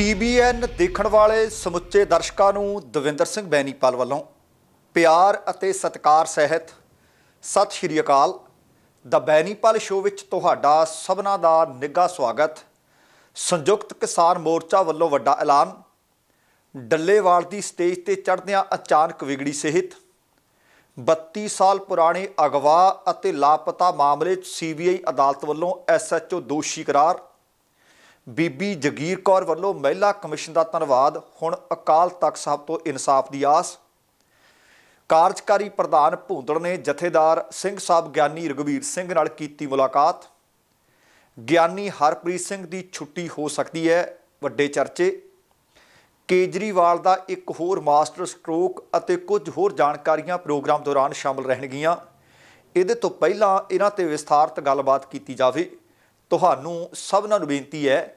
TBN ਦੇਖਣ ਵਾਲੇ ਸਮੁੱਚੇ ਦਰਸ਼ਕਾਂ ਨੂੰ ਦਵਿੰਦਰ ਸਿੰਘ ਬੈਨੀਪਾਲ ਵੱਲੋਂ ਪਿਆਰ ਅਤੇ ਸਤਿਕਾਰ ਸਹਿਤ ਸਤਿ ਸ਼੍ਰੀ ਅਕਾਲ। ਦਾ ਬੈਨੀਪਾਲ ਸ਼ੋਅ ਵਿੱਚ ਤੁਹਾਡਾ ਸਭਨਾ ਦਾ ਨਿੱਘਾ ਸਵਾਗਤ। ਸੰਯੁਕਤ ਕਿਸਾਨ ਮੋਰਚਾ ਵੱਲੋਂ ਵੱਡਾ ਐਲਾਨ। ਡੱਲੇਵਾਲ ਦੀ ਸਟੇਜ ਤੇ ਚੜ੍ਹਦਿਆਂ ਅਚਾਨਕ ਵਿਗੜੀ ਸਿਹਤ। 32 ਸਾਲ ਪੁਰਾਣੇ ਅਗਵਾ ਅਤੇ ਲਾਪਤਾ ਮਾਮਲੇ 'ਚ ਸੀਬੀਆਈ ਅਦਾਲਤ ਵੱਲੋਂ ਐਸਐਚਓ ਦੋਸ਼ੀ ਕਰਾਰ। ਬੀਬੀ ਜਗੀਰ ਕੌਰ ਵੱਲੋਂ ਮਹਿਲਾ ਕਮਿਸ਼ਨ ਦਾ ਧੰਨਵਾਦ। ਹੁਣ ਅਕਾਲ ਤਖਤ ਸਾਹਿਬ ਤੋਂ ਇਨਸਾਫ ਦੀ ਆਸ। ਕਾਰਜਕਾਰੀ ਪ੍ਰਧਾਨ ਭੂੰਦੜ ਨੇ ਜਥੇਦਾਰ ਸਿੰਘ ਸਾਹਿਬ ਗਿਆਨੀ ਰਘਵੀਰ ਸਿੰਘ ਨਾਲ ਕੀਤੀ ਮੁਲਾਕਾਤ। ਗਿਆਨੀ ਹਰਪ੍ਰੀਤ ਸਿੰਘ ਦੀ ਛੁੱਟੀ ਹੋ ਸਕਦੀ ਹੈ ਵੱਡੇ ਚਰਚੇ। ਕੇਜਰੀਵਾਲ ਦਾ ਇੱਕ ਹੋਰ ਮਾਸਟਰ ਸਟ੍ਰੋਕ ਅਤੇ ਕੁਝ ਹੋਰ ਜਾਣਕਾਰੀਆਂ ਪ੍ਰੋਗਰਾਮ ਦੌਰਾਨ ਸ਼ਾਮਲ ਰਹਿਣਗੀਆਂ। ਇਹਦੇ ਤੋਂ ਪਹਿਲਾਂ ਇਹਨਾਂ ਤੇ ਵਿਸਥਾਰਤ ਗੱਲਬਾਤ ਕੀਤੀ ਜਾਵੇ। ਤੁਹਾਨੂੰ ਸਭਨਾਂ ਨੂੰ ਬੇਨਤੀ ਹੈ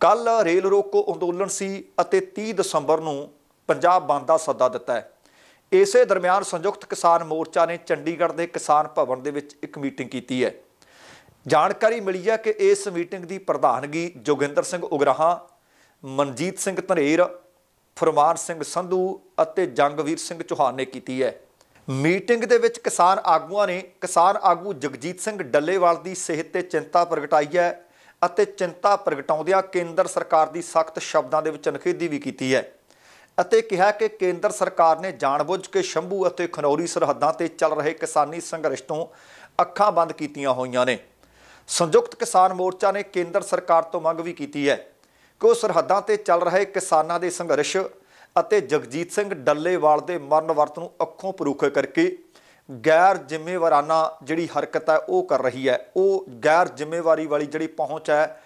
ਕੱਲ ਰੇਲ ਰੋਕੋ ਅੰਦੋਲਨ ਸੀ ਅਤੇ 30 ਦਸੰਬਰ ਨੂੰ ਪੰਜਾਬ ਬੰਦ ਦਾ ਸੱਦਾ ਦਿੱਤਾ ਹੈ। ਇਸੇ ਦਰਮਿਆਨ ਸੰਯੁਕਤ ਕਿਸਾਨ ਮੋਰਚਾ ਨੇ ਚੰਡੀਗੜ੍ਹ ਦੇ ਕਿਸਾਨ ਭਵਨ ਦੇ ਵਿੱਚ ਇੱਕ ਮੀਟਿੰਗ ਕੀਤੀ ਹੈ। ਜਾਣਕਾਰੀ ਮਿਲੀ ਹੈ ਕਿ ਇਸ ਮੀਟਿੰਗ ਦੀ ਪ੍ਰਧਾਨਗੀ ਜੋਗਿੰਦਰ ਸਿੰਘ ਉਗਰਾਹਾਂ, ਮਨਜੀਤ ਸਿੰਘ ਧਨੇਰ, ਫਰਮਾਨ ਸਿੰਘ ਸੰਧੂ ਅਤੇ ਜੰਗਵੀਰ ਸਿੰਘ ਚੌਹਾਨ ਨੇ ਕੀਤੀ ਹੈ। ਮੀਟਿੰਗ ਦੇ ਵਿੱਚ ਕਿਸਾਨ ਆਗੂਆਂ ਨੇ ਕਿਸਾਨ ਆਗੂ ਜਗਜੀਤ ਸਿੰਘ ਡੱਲੇਵਾਲ ਦੀ ਸਿਹਤ ਤੇ ਚਿੰਤਾ ਪ੍ਰਗਟਾਈ ਹੈ ਅਤੇ ਚਿੰਤਾ ਪ੍ਰਗਟਾਉਂਦਿਆਂ ਕੇਂਦਰ ਸਰਕਾਰ ਦੀ ਸਖਤ ਸ਼ਬਦਾਂ ਦੇ ਵਿੱਚ ਨਖੇਦੀ ਵੀ ਕੀਤੀ ਹੈ। ਅਤੇ ਕਿਹਾ ਕਿ ਕੇਂਦਰ ਸਰਕਾਰ ਨੇ ਜਾਣਬੁੱਝ ਕੇ ਸ਼ੰਭੂ ਅਤੇ ਖਨੌਰੀ ਸਰਹੱਦਾਂ ਤੇ ਚੱਲ ਰਹੇ ਕਿਸਾਨੀ ਸੰਘਰਸ਼ ਤੋਂ ਅੱਖਾਂ ਬੰਦ ਕੀਤੀਆਂ ਹੋਈਆਂ ਨੇ। ਸੰਯੁਕਤ ਕਿਸਾਨ ਮੋਰਚਾ ਨੇ ਕੇਂਦਰ ਸਰਕਾਰ ਤੋਂ ਮੰਗ ਵੀ ਕੀਤੀ ਹੈ ਕਿ ਉਹ ਸਰਹੱਦਾਂ ਤੇ ਚੱਲ ਰਹੇ ਕਿਸਾਨਾਂ ਦੇ ਸੰਘਰਸ਼ ਅਤੇ ਜਗਜੀਤ ਸਿੰਘ ਡੱਲੇਵਾਲ ਦੇ ਮਰਨ ਵਰਤ ਨੂੰ ਅੱਖੋਂ ਪਰੂਖੇ ਕਰਕੇ ਗੈਰ ਜ਼ਿੰਮੇਵਾਰਾਨਾ ਜਿਹੜੀ ਹਰਕਤ ਹੈ, ਉਹ ਕਰ ਰਹੀ ਹੈ। ਉਹ ਗੈਰ ਜ਼ਿੰਮੇਵਾਰੀ ਵਾਲੀ ਜਿਹੜੀ ਪਹੁੰਚ ਹੈ,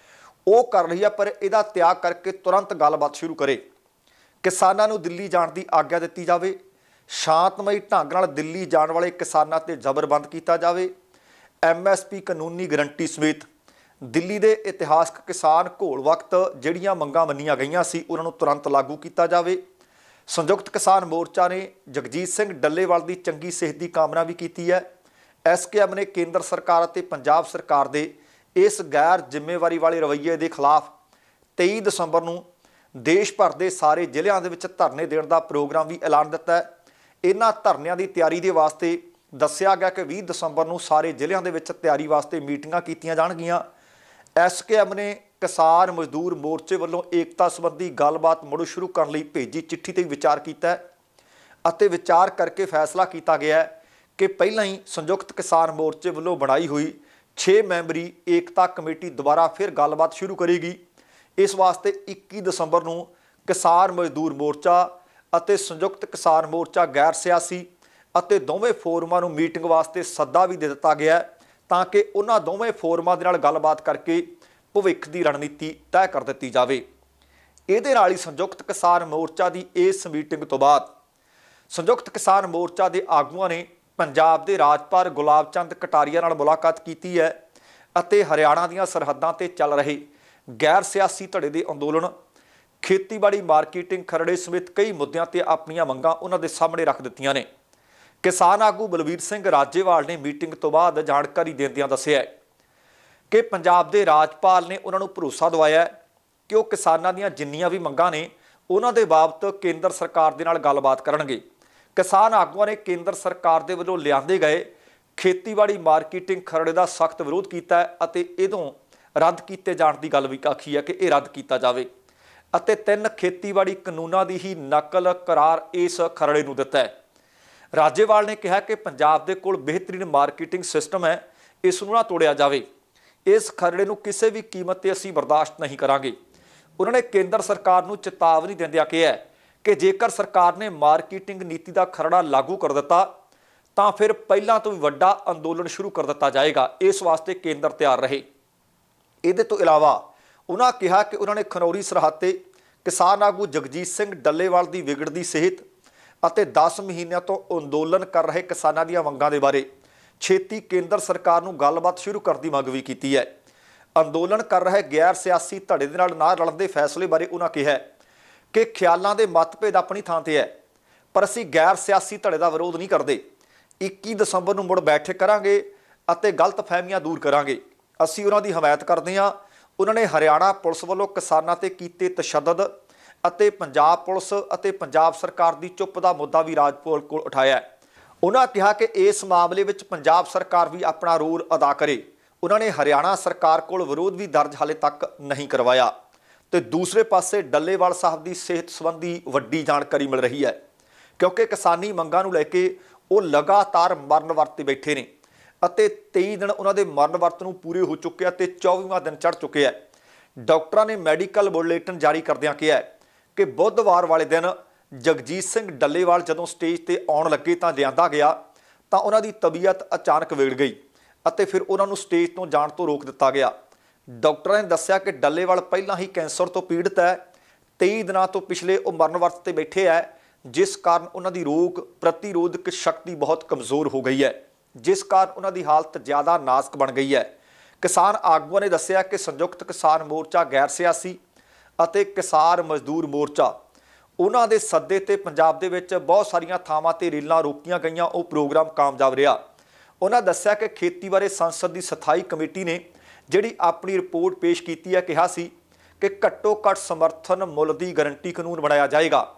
ਉਹ ਕਰ ਰਹੀ ਹੈ, ਪਰ ਇਹਦਾ ਤਿਆਗ ਕਰਕੇ ਤੁਰੰਤ ਗੱਲਬਾਤ ਸ਼ੁਰੂ ਕਰੇ। ਕਿਸਾਨਾਂ ਨੂੰ ਦਿੱਲੀ ਜਾਣ ਦੀ ਆਗਿਆ ਦਿੱਤੀ ਜਾਵੇ। ਸ਼ਾਂਤਮਈ ਢੰਗ ਨਾਲ ਦਿੱਲੀ ਜਾਣ ਵਾਲੇ ਕਿਸਾਨਾਂ ਤੇ ਜ਼ਬਰਬੰਦ ਕੀਤਾ ਜਾਵੇ। ਐਮਐਸਪੀ ਕਾਨੂੰਨੀ ਗਰੰਟੀ ਸਮੇਤ ਦਿੱਲੀ ਦੇ ਇਤਿਹਾਸਕ ਕਿਸਾਨ ਘੋਲ ਵਕਤ ਜਿਹੜੀਆਂ ਮੰਗਾਂ ਮੰਨੀਆਂ ਗਈਆਂ ਸੀ, ਉਹਨਾਂ ਨੂੰ ਤੁਰੰਤ ਲਾਗੂ ਕੀਤਾ ਜਾਵੇ। ਸੰਯੁਕਤ ਕਿਸਾਨ ਮੋਰਚਾ ਨੇ ਜਗਜੀਤ ਸਿੰਘ ਡੱਲੇਵਾਲ ਦੀ ਚੰਗੀ ਸਿਹਤ ਦੀ ਕਾਮਨਾ ਵੀ ਕੀਤੀ ਹੈ। ਐਸਕੇਐਮ ਨੇ ਕੇਂਦਰ ਸਰਕਾਰ ਅਤੇ ਪੰਜਾਬ ਸਰਕਾਰ ਦੇ ਇਸ ਗੈਰ ਜ਼ਿੰਮੇਵਾਰੀ ਵਾਲੇ ਰਵੱਈਏ ਦੇ ਖਿਲਾਫ 23 ਦਸੰਬਰ ਨੂੰ ਦੇਸ਼ ਭਰ ਦੇ ਸਾਰੇ ਜ਼ਿਲ੍ਹਿਆਂ ਦੇ ਵਿੱਚ ਧਰਨੇ ਦੇਣ ਦਾ ਪ੍ਰੋਗਰਾਮ ਵੀ ਐਲਾਨ ਦਿੱਤਾ ਹੈ। ਇਹਨਾਂ ਧਰਨਿਆਂ ਦੀ ਤਿਆਰੀ ਦੇ ਵਾਸਤੇ ਦੱਸਿਆ ਗਿਆ ਕਿ 20 ਦਸੰਬਰ ਨੂੰ ਸਾਰੇ ਜ਼ਿਲ੍ਹਿਆਂ ਦੇ ਵਿੱਚ ਤਿਆਰੀ ਵਾਸਤੇ ਮੀਟਿੰਗਾਂ ਕੀਤੀਆਂ ਜਾਣਗੀਆਂ। ਐਸਕੇਐਮ ਨੇ ਕਿਸਾਨ ਮਜ਼ਦੂਰ ਮੋਰਚੇ ਵੱਲੋਂ ਏਕਤਾ ਸੰਬੰਧੀ ਗੱਲਬਾਤ ਮੁੜ ਸ਼ੁਰੂ ਕਰਨ ਲਈ ਭੇਜੀ ਚਿੱਠੀ ਤੇ ਵਿਚਾਰ ਕੀਤਾ ਹੈ ਅਤੇ ਵਿਚਾਰ ਕਰਕੇ ਫੈਸਲਾ ਕੀਤਾ ਗਿਆ ਹੈ ਕਿ ਪਹਿਲਾਂ ਹੀ ਸੰਯੁਕਤ ਕਿਸਾਨ ਮੋਰਚੇ ਵੱਲੋਂ ਬਣਾਈ ਹੋਈ 6 ਮੈਂਬਰੀ ਏਕਤਾ ਕਮੇਟੀ ਦੁਬਾਰਾ ਫਿਰ ਗੱਲਬਾਤ ਸ਼ੁਰੂ ਕਰੇਗੀ। ਇਸ ਵਾਸਤੇ 21 ਦਸੰਬਰ ਨੂੰ ਕਿਸਾਨ ਮਜ਼ਦੂਰ ਮੋਰਚਾ ਅਤੇ ਸੰਯੁਕਤ ਕਿਸਾਨ ਮੋਰਚਾ ਗੈਰ ਸਿਆਸੀ ਅਤੇ ਦੋਵੇਂ ਫੋਰਮਾਂ ਨੂੰ ਮੀਟਿੰਗ ਵਾਸਤੇ ਸੱਦਾ ਵੀ ਦੇ ਦਿੱਤਾ ਗਿਆ ਤਾਂ ਕਿ ਉਹਨਾਂ ਦੋਵੇਂ ਫੋਰਮਾਂ ਦੇ ਨਾਲ ਗੱਲਬਾਤ ਕਰਕੇ ਭਵਿੱਖ ਦੀ ਰਣਨੀਤੀ ਤੈਅ ਕਰ ਦਿੱਤੀ ਜਾਵੇ। ਇਹਦੇ ਨਾਲ ਹੀ ਸੰਯੁਕਤ ਕਿਸਾਨ ਮੋਰਚਾ ਦੀ ਇਸ ਮੀਟਿੰਗ ਤੋਂ ਬਾਅਦ ਸੰਯੁਕਤ ਕਿਸਾਨ ਮੋਰਚਾ ਦੇ ਆਗੂਆਂ ਨੇ ਪੰਜਾਬ ਦੇ ਰਾਜਪਾਲ ਗੁਲਾਬ ਚੰਦ ਕਟਾਰੀਆ ਨਾਲ ਮੁਲਾਕਾਤ ਕੀਤੀ ਹੈ ਅਤੇ ਹਰਿਆਣਾ ਦੀਆਂ ਸਰਹੱਦਾਂ ਤੇ ਚੱਲ ਰਹੇ ਗੈਰ ਸਿਆਸੀ ਧੜੇ ਦੇ ਅੰਦੋਲਨ, ਖੇਤੀਬਾੜੀ ਮਾਰਕੀਟਿੰਗ ਖਰੜੇ ਸਮੇਤ ਕਈ ਮੁੱਦਿਆਂ ਤੇ ਆਪਣੀਆਂ ਮੰਗਾਂ ਉਹਨਾਂ ਦੇ ਸਾਹਮਣੇ ਰੱਖ ਦਿੱਤੀਆਂ ਨੇ। ਕਿਸਾਨ ਆਗੂ ਬਲਵੀਰ ਸਿੰਘ ਰਾਜੇਵਾਲ ਨੇ ਮੀਟਿੰਗ ਤੋਂ ਬਾਅਦ ਜਾਣਕਾਰੀ ਦਿੰਦਿਆਂ ਦੱਸਿਆ ਹੈ। ਕਿ ਪੰਜਾਬ ਦੇ ਰਾਜਪਾਲ ਨੇ ਉਹਨਾਂ ਨੂੰ ਭਰੋਸਾ ਦਵਾਇਆ ਕਿ ਉਹ ਕਿਸਾਨਾਂ ਦੀਆਂ ਜਿੰਨੀਆਂ ਵੀ ਮੰਗਾਂ ਨੇ, ਉਹਨਾਂ ਦੇ ਬਾਬਤ ਕੇਂਦਰ ਸਰਕਾਰ ਦੇ ਨਾਲ ਗੱਲਬਾਤ ਕਰਨਗੇ। ਕਿਸਾਨ ਆਗੂਆਂ ਨੇ ਕੇਂਦਰ ਸਰਕਾਰ ਦੇ ਵੱਲੋਂ ਲਿਆਂਦੇ ਗਏ ਖੇਤੀਬਾੜੀ ਮਾਰਕੀਟਿੰਗ ਖਰੜੇ ਦਾ ਸਖਤ ਵਿਰੋਧ ਕੀਤਾ ਹੈ ਅਤੇ ਇਹਦੋਂ ਰੱਦ ਕੀਤੇ ਜਾਣ ਦੀ ਗੱਲ ਵੀ ਆਖੀ ਹੈ ਕਿ ਇਹ ਰੱਦ ਕੀਤਾ ਜਾਵੇ ਅਤੇ ਤਿੰਨ ਖੇਤੀਬਾੜੀ ਕਾਨੂੰਨਾਂ ਦੀ ਹੀ ਨਕਲ ਕਰਾਰ ਇਸ ਖਰੜੇ ਨੂੰ ਦਿੱਤਾ ਹੈ। ਰਾਜੇਵਾਲ ਨੇ ਕਿਹਾ ਕਿ ਪੰਜਾਬ ਦੇ ਕੋਲ ਬਿਹਤਰੀਨ ਮਾਰਕੀਟਿੰਗ ਸਿਸਟਮ ਹੈ, ਇਸ ਨੂੰ ਨਾ ਤੋੜਿਆ ਜਾਵੇ। ਇਸ ਖਰੜੇ ਨੂੰ ਕਿਸੇ ਵੀ ਕੀਮਤ ਤੇ ਅਸੀਂ ਬਰਦਾਸ਼ਤ ਨਹੀਂ ਕਰਾਂਗੇ। ਉਹਨਾਂ ਨੇ ਕੇਂਦਰ ਸਰਕਾਰ ਨੂੰ ਚੇਤਾਵਨੀ ਦਿੰਦਿਆਂ ਕਿਹਾ ਕਿ ਜੇਕਰ ਸਰਕਾਰ ਨੇ ਮਾਰਕੀਟਿੰਗ ਨੀਤੀ ਦਾ ਖਰੜਾ ਲਾਗੂ ਕਰ ਦਿੱਤਾ, ਤਾਂ ਫਿਰ ਪਹਿਲਾਂ ਤੋਂ ਵੀ ਵੱਡਾ ਅੰਦੋਲਨ ਸ਼ੁਰੂ ਕਰ ਦਿੱਤਾ ਜਾਏਗਾ। ਇਸ ਵਾਸਤੇ ਕੇਂਦਰ ਤਿਆਰ ਰਹੇ। ਇਹਦੇ ਤੋਂ ਇਲਾਵਾ ਉਹਨਾਂ ਕਿਹਾ ਕਿ ਉਹਨਾਂ ਨੇ ਖਨੌਰੀ ਸਰਹੱਦ ਤੇ ਕਿਸਾਨ ਆਗੂ ਜਗਜੀਤ ਸਿੰਘ ਡੱਲੇਵਾਲ ਦੀ ਵਿਗੜਦੀ ਸਿਹਤ ਅਤੇ 10 ਮਹੀਨਿਆਂ ਤੋਂ ਅੰਦੋਲਨ ਕਰ ਰਹੇ ਕਿਸਾਨਾਂ ਦੀਆਂ ਮੰਗਾਂ ਦੇ ਬਾਰੇ ਛੇਤੀ ਕੇਂਦਰ ਸਰਕਾਰ ਨੂੰ ਗੱਲਬਾਤ ਸ਼ੁਰੂ ਕਰਨ ਦੀ ਮੰਗ ਵੀ ਕੀਤੀ ਹੈ। ਅੰਦੋਲਨ ਕਰ ਰਹੇ ਗੈਰ ਸਿਆਸੀ ਧੜੇ ਦੇ ਨਾਲ ਨਾ ਰਲਣ ਦੇ ਫੈਸਲੇ ਬਾਰੇ ਉਹਨਾਂ ਕਿਹਾ ਕਿ ਖਿਆਲਾਂ ਦੇ ਮਤਭੇਦ ਆਪਣੀ ਥਾਂ ਤੇ ਹੈ, ਪਰ ਅਸੀਂ ਗੈਰ ਸਿਆਸੀ ਧੜੇ ਦਾ ਵਿਰੋਧ ਨਹੀਂ ਕਰਦੇ। 21 ਦਸੰਬਰ ਨੂੰ ਮੁੜ ਬੈਠਕ ਕਰਾਂਗੇ ਅਤੇ ਗਲਤ ਫਹਿਮੀਆਂ ਦੂਰ ਕਰਾਂਗੇ। ਅਸੀਂ ਉਹਨਾਂ ਦੀ ਹਮਾਇਤ ਕਰਦੇ ਹਾਂ। ਉਹਨਾਂ ਨੇ ਹਰਿਆਣਾ ਪੁਲਿਸ ਵੱਲੋਂ ਕਿਸਾਨਾਂ ਤੇ ਕੀਤੇ ਤਸ਼ੱਦਦ ਅਤੇ ਪੰਜਾਬ ਪੁਲਿਸ ਅਤੇ ਪੰਜਾਬ ਸਰਕਾਰ ਦੀ ਚੁੱਪ ਦਾ ਮੁੱਦਾ ਵੀ ਰਾਜਪੋਲ ਕੋਲ ਉਠਾਇਆ ਹੈ। ਉਹਨਾਂ ਕਿਹਾ ਕਿ ਇਸ ਮਾਮਲੇ ਵਿੱਚ ਪੰਜਾਬ ਸਰਕਾਰ ਵੀ ਆਪਣਾ ਰੋਲ ਅਦਾ ਕਰੇ। ਉਹਨਾਂ ਨੇ ਹਰਿਆਣਾ ਸਰਕਾਰ ਕੋਲ ਵਿਰੋਧ ਵੀ ਦਰਜ ਹਾਲੇ ਤੱਕ ਨਹੀਂ ਕਰਵਾਇਆ। ਤੇ ਦੂਸਰੇ ਪਾਸੇ ਡੱਲੇਵਾਲ ਸਾਹਿਬ ਦੀ ਸਿਹਤ ਸੰਬੰਧੀ ਵੱਡੀ ਜਾਣਕਾਰੀ ਮਿਲ ਰਹੀ ਹੈ, ਕਿਉਂਕਿ ਕਿਸਾਨੀ ਮੰਗਾਂ ਨੂੰ ਲੈ ਕੇ ਉਹ ਲਗਾਤਾਰ ਮਰਨ ਵਰਤ ਬੈਠੇ ਨੇ ਅਤੇ 23 ਦਿਨ ਉਹਨਾਂ ਦੇ ਮਰਨ ਵਰਤ ਨੂੰ ਪੂਰੇ ਹੋ ਚੁੱਕੇ ਆ ਤੇ 24ਵਾਂ ਦਿਨ ਚੜ ਚੁੱਕਿਆ ਹੈ ਡਾਕਟਰਾਂ ਨੇ ਮੈਡੀਕਲ ਬੁਲੇਟਿਨ ਜਾਰੀ ਕਰਦਿਆਂ ਕਿਹਾ ਕਿ ਬੁੱਧਵਾਰ ਵਾਲੇ ਦਿਨ ਜਗਜੀਤ ਸਿੰਘ ਡੱਲੇਵਾਲ ਜਦੋਂ ਸਟੇਜ ਤੇ ਆਉਣ ਲੱਗੇ ਤਾਂ ਲਿਆਂਦਾ ਗਿਆ, ਤਾਂ ਉਹਨਾਂ ਦੀ ਤਬੀਅਤ ਅਚਾਨਕ ਵਿਗੜ ਗਈ ਅਤੇ ਫਿਰ ਉਹਨਾਂ ਨੂੰ ਸਟੇਜ ਤੋਂ ਜਾਣ ਤੋਂ ਰੋਕ ਦਿੱਤਾ ਗਿਆ। ਡਾਕਟਰਾਂ ਨੇ ਦੱਸਿਆ ਕਿ ਡੱਲੇਵਾਲ ਪਹਿਲਾਂ ਹੀ ਕੈਂਸਰ ਤੋਂ ਪੀੜਤ ਹੈ 23 ਦਿਨਾਂ ਤੋਂ ਪਿਛਲੇ ਉਹ ਮਰਨ ਵਰਤ ਤੇ ਬੈਠੇ ਹੈ, ਜਿਸ ਕਾਰਨ ਉਹਨਾਂ ਦੀ ਰੋਗ ਪ੍ਰਤੀਰੋਧਕ ਸ਼ਕਤੀ ਬਹੁਤ ਕਮਜ਼ੋਰ ਹੋ ਗਈ ਹੈ, ਜਿਸ ਕਾਰਨ ਉਹਨਾਂ ਦੀ ਹਾਲਤ ਜ਼ਿਆਦਾ ਨਾਜ਼ੁਕ ਬਣ ਗਈ ਹੈ। ਕਿਸਾਨ ਆਗੂਆਂ ਨੇ ਦੱਸਿਆ ਕਿ ਸੰਯੁਕਤ ਕਿਸਾਨ ਮੋਰਚਾ ਗੈਰ ਸਿਆਸੀ ਅਤੇ ਕਿਸਾਨ ਮਜ਼ਦੂਰ ਮੋਰਚਾ ਉਹਨਾਂ ਦੇ ਸੱਦੇ ਤੇ ਪੰਜਾਬ ਦੇ ਵਿੱਚ ਬਹੁਤ ਸਾਰੀਆਂ ਥਾਵਾਂ ਤੇ ਰੇਲਾਂ ਰੋਕੀਆਂ ਗਈਆਂ, ਉਹ ਪ੍ਰੋਗਰਾਮ ਕਾਮਯਾਬ ਰਿਹਾ। ਉਹਨਾਂ ਦੱਸਿਆ ਕਿ ਖੇਤੀ ਬਾਰੇ ਸੰਸਦ ਦੀ ਸਥਾਈ ਕਮੇਟੀ ਨੇ ਜਿਹੜੀ ਆਪਣੀ ਰਿਪੋਰਟ ਪੇਸ਼ ਕੀਤੀ ਹੈ, ਕਿਹਾ ਸੀ ਕਿ ਘੱਟੋ ਘੱਟ ਸਮਰਥਨ ਮੁੱਲ ਦੀ ਗਾਰੰਟੀ ਕਾਨੂੰਨ ਬਣਾਇਆ ਜਾਏਗਾ।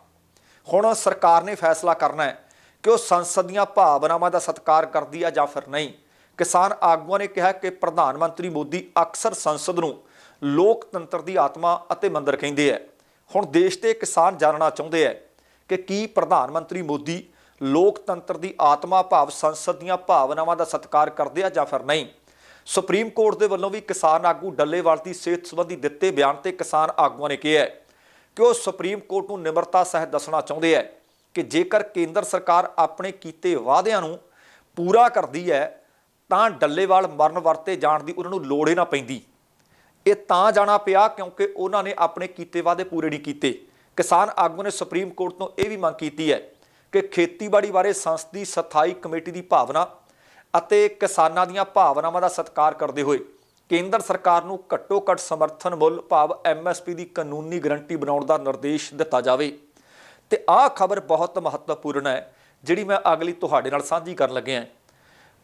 ਹੁਣ ਸਰਕਾਰ ਨੇ ਫੈਸਲਾ ਕਰਨਾ ਹੈ ਕਿ ਉਹ ਸੰਸਦ ਦੀਆਂ ਭਾਵਨਾਵਾਂ ਦਾ ਸਤਿਕਾਰ ਕਰਦੀ ਹੈ ਜਾਂ ਫਿਰ ਨਹੀਂ। ਕਿਸਾਨ ਆਗੂਆਂ ਨੇ ਕਿਹਾ ਕਿ ਪ੍ਰਧਾਨ ਮੰਤਰੀ ਮੋਦੀ ਅਕਸਰ ਸੰਸਦ ਨੂੰ ਲੋਕਤੰਤਰ ਦੀ ਆਤਮਾ ਅਤੇ ਮੰਦਰ ਕਹਿੰਦੇ ਹੈ ਹੁਣ ਦੇਸ਼ ਦੇ ਕਿਸਾਨ ਜਾਣਨਾ ਚਾਹੁੰਦੇ ਹੈ ਕਿ ਕੀ ਪ੍ਰਧਾਨ ਮੰਤਰੀ ਮੋਦੀ ਲੋਕਤੰਤਰ ਦੀ ਆਤਮਾ ਭਾਵ ਸੰਸਦ ਦੀਆਂ ਭਾਵਨਾਵਾਂ ਦਾ ਸਤਿਕਾਰ ਕਰਦੇ ਆ ਜਾਂ ਫਿਰ ਨਹੀਂ? ਸੁਪਰੀਮ ਕੋਰਟ ਦੇ ਵੱਲੋਂ ਵੀ ਕਿਸਾਨ ਆਗੂ ਡੱਲੇਵਾਲ ਦੀ ਸਿਹਤ ਸੰਬੰਧੀ ਦਿੱਤੇ ਬਿਆਨ ਤੇ ਕਿਸਾਨ ਆਗੂਆਂ ਨੇ ਕਿਹਾ ਕਿ ਉਹ ਸੁਪਰੀਮ ਕੋਰਟ ਨੂੰ ਨਿਮਰਤਾ ਸਹਿਤ ਦੱਸਣਾ ਚਾਹੁੰਦੇ ਹੈ ਕਿ ਜੇਕਰ ਕੇਂਦਰ ਸਰਕਾਰ ਆਪਣੇ ਕੀਤੇ ਵਾਅਦਿਆਂ ਨੂੰ ਪੂਰਾ ਕਰਦੀ ਹੈ ਤਾਂ ਡੱਲੇਵਾਲ ਮਰਨ ਵਰਤੇ ਜਾਣ ਦੀ ਉਹਨਾਂ ਨੂੰ ਲੋੜ ਹੀ ਨਾ ਪੈਂਦੀ। ਇਹ ਤਾਂ ਜਾਣਾ ਪਿਆ ਕਿਉਂਕਿ ਉਹਨਾਂ ਨੇ ਆਪਣੇ ਕੀਤੇ ਵਾਅਦੇ ਪੂਰੇ ਨਹੀਂ ਕੀਤੇ। ਕਿਸਾਨ ਆਗੂ ਨੇ ਸੁਪਰੀਮ ਕੋਰਟ ਤੋਂ ਇਹ ਵੀ ਮੰਗ ਕੀਤੀ ਹੈ ਕਿ ਖੇਤੀਬਾੜੀ ਬਾਰੇ ਸੰਸਦੀ ਸਥਾਈ ਕਮੇਟੀ ਦੀ ਭਾਵਨਾ ਅਤੇ ਕਿਸਾਨਾਂ ਦੀਆਂ ਭਾਵਨਾਵਾਂ ਦਾ ਸਤਿਕਾਰ ਕਰਦੇ ਹੋਏ ਕੇਂਦਰ ਸਰਕਾਰ ਨੂੰ ਘੱਟੋ ਘੱਟ ਸਮਰਥਨ ਮੁੱਲ ਭਾਵ ਐਮਐਸਪੀ ਦੀ ਕਾਨੂੰਨੀ ਗਰੰਟੀ ਬਣਾਉਣ ਦਾ ਨਿਰਦੇਸ਼ ਦਿੱਤਾ ਜਾਵੇ। ਤੇ ਆਹ ਖਬਰ ਬਹੁਤ ਮਹੱਤਵਪੂਰਨ ਹੈ, ਜਿਹੜੀ ਮੈਂ ਅਗਲੀ ਤੁਹਾਡੇ ਨਾਲ ਸਾਂਝੀ ਕਰਨ ਲੱਗਿਆ।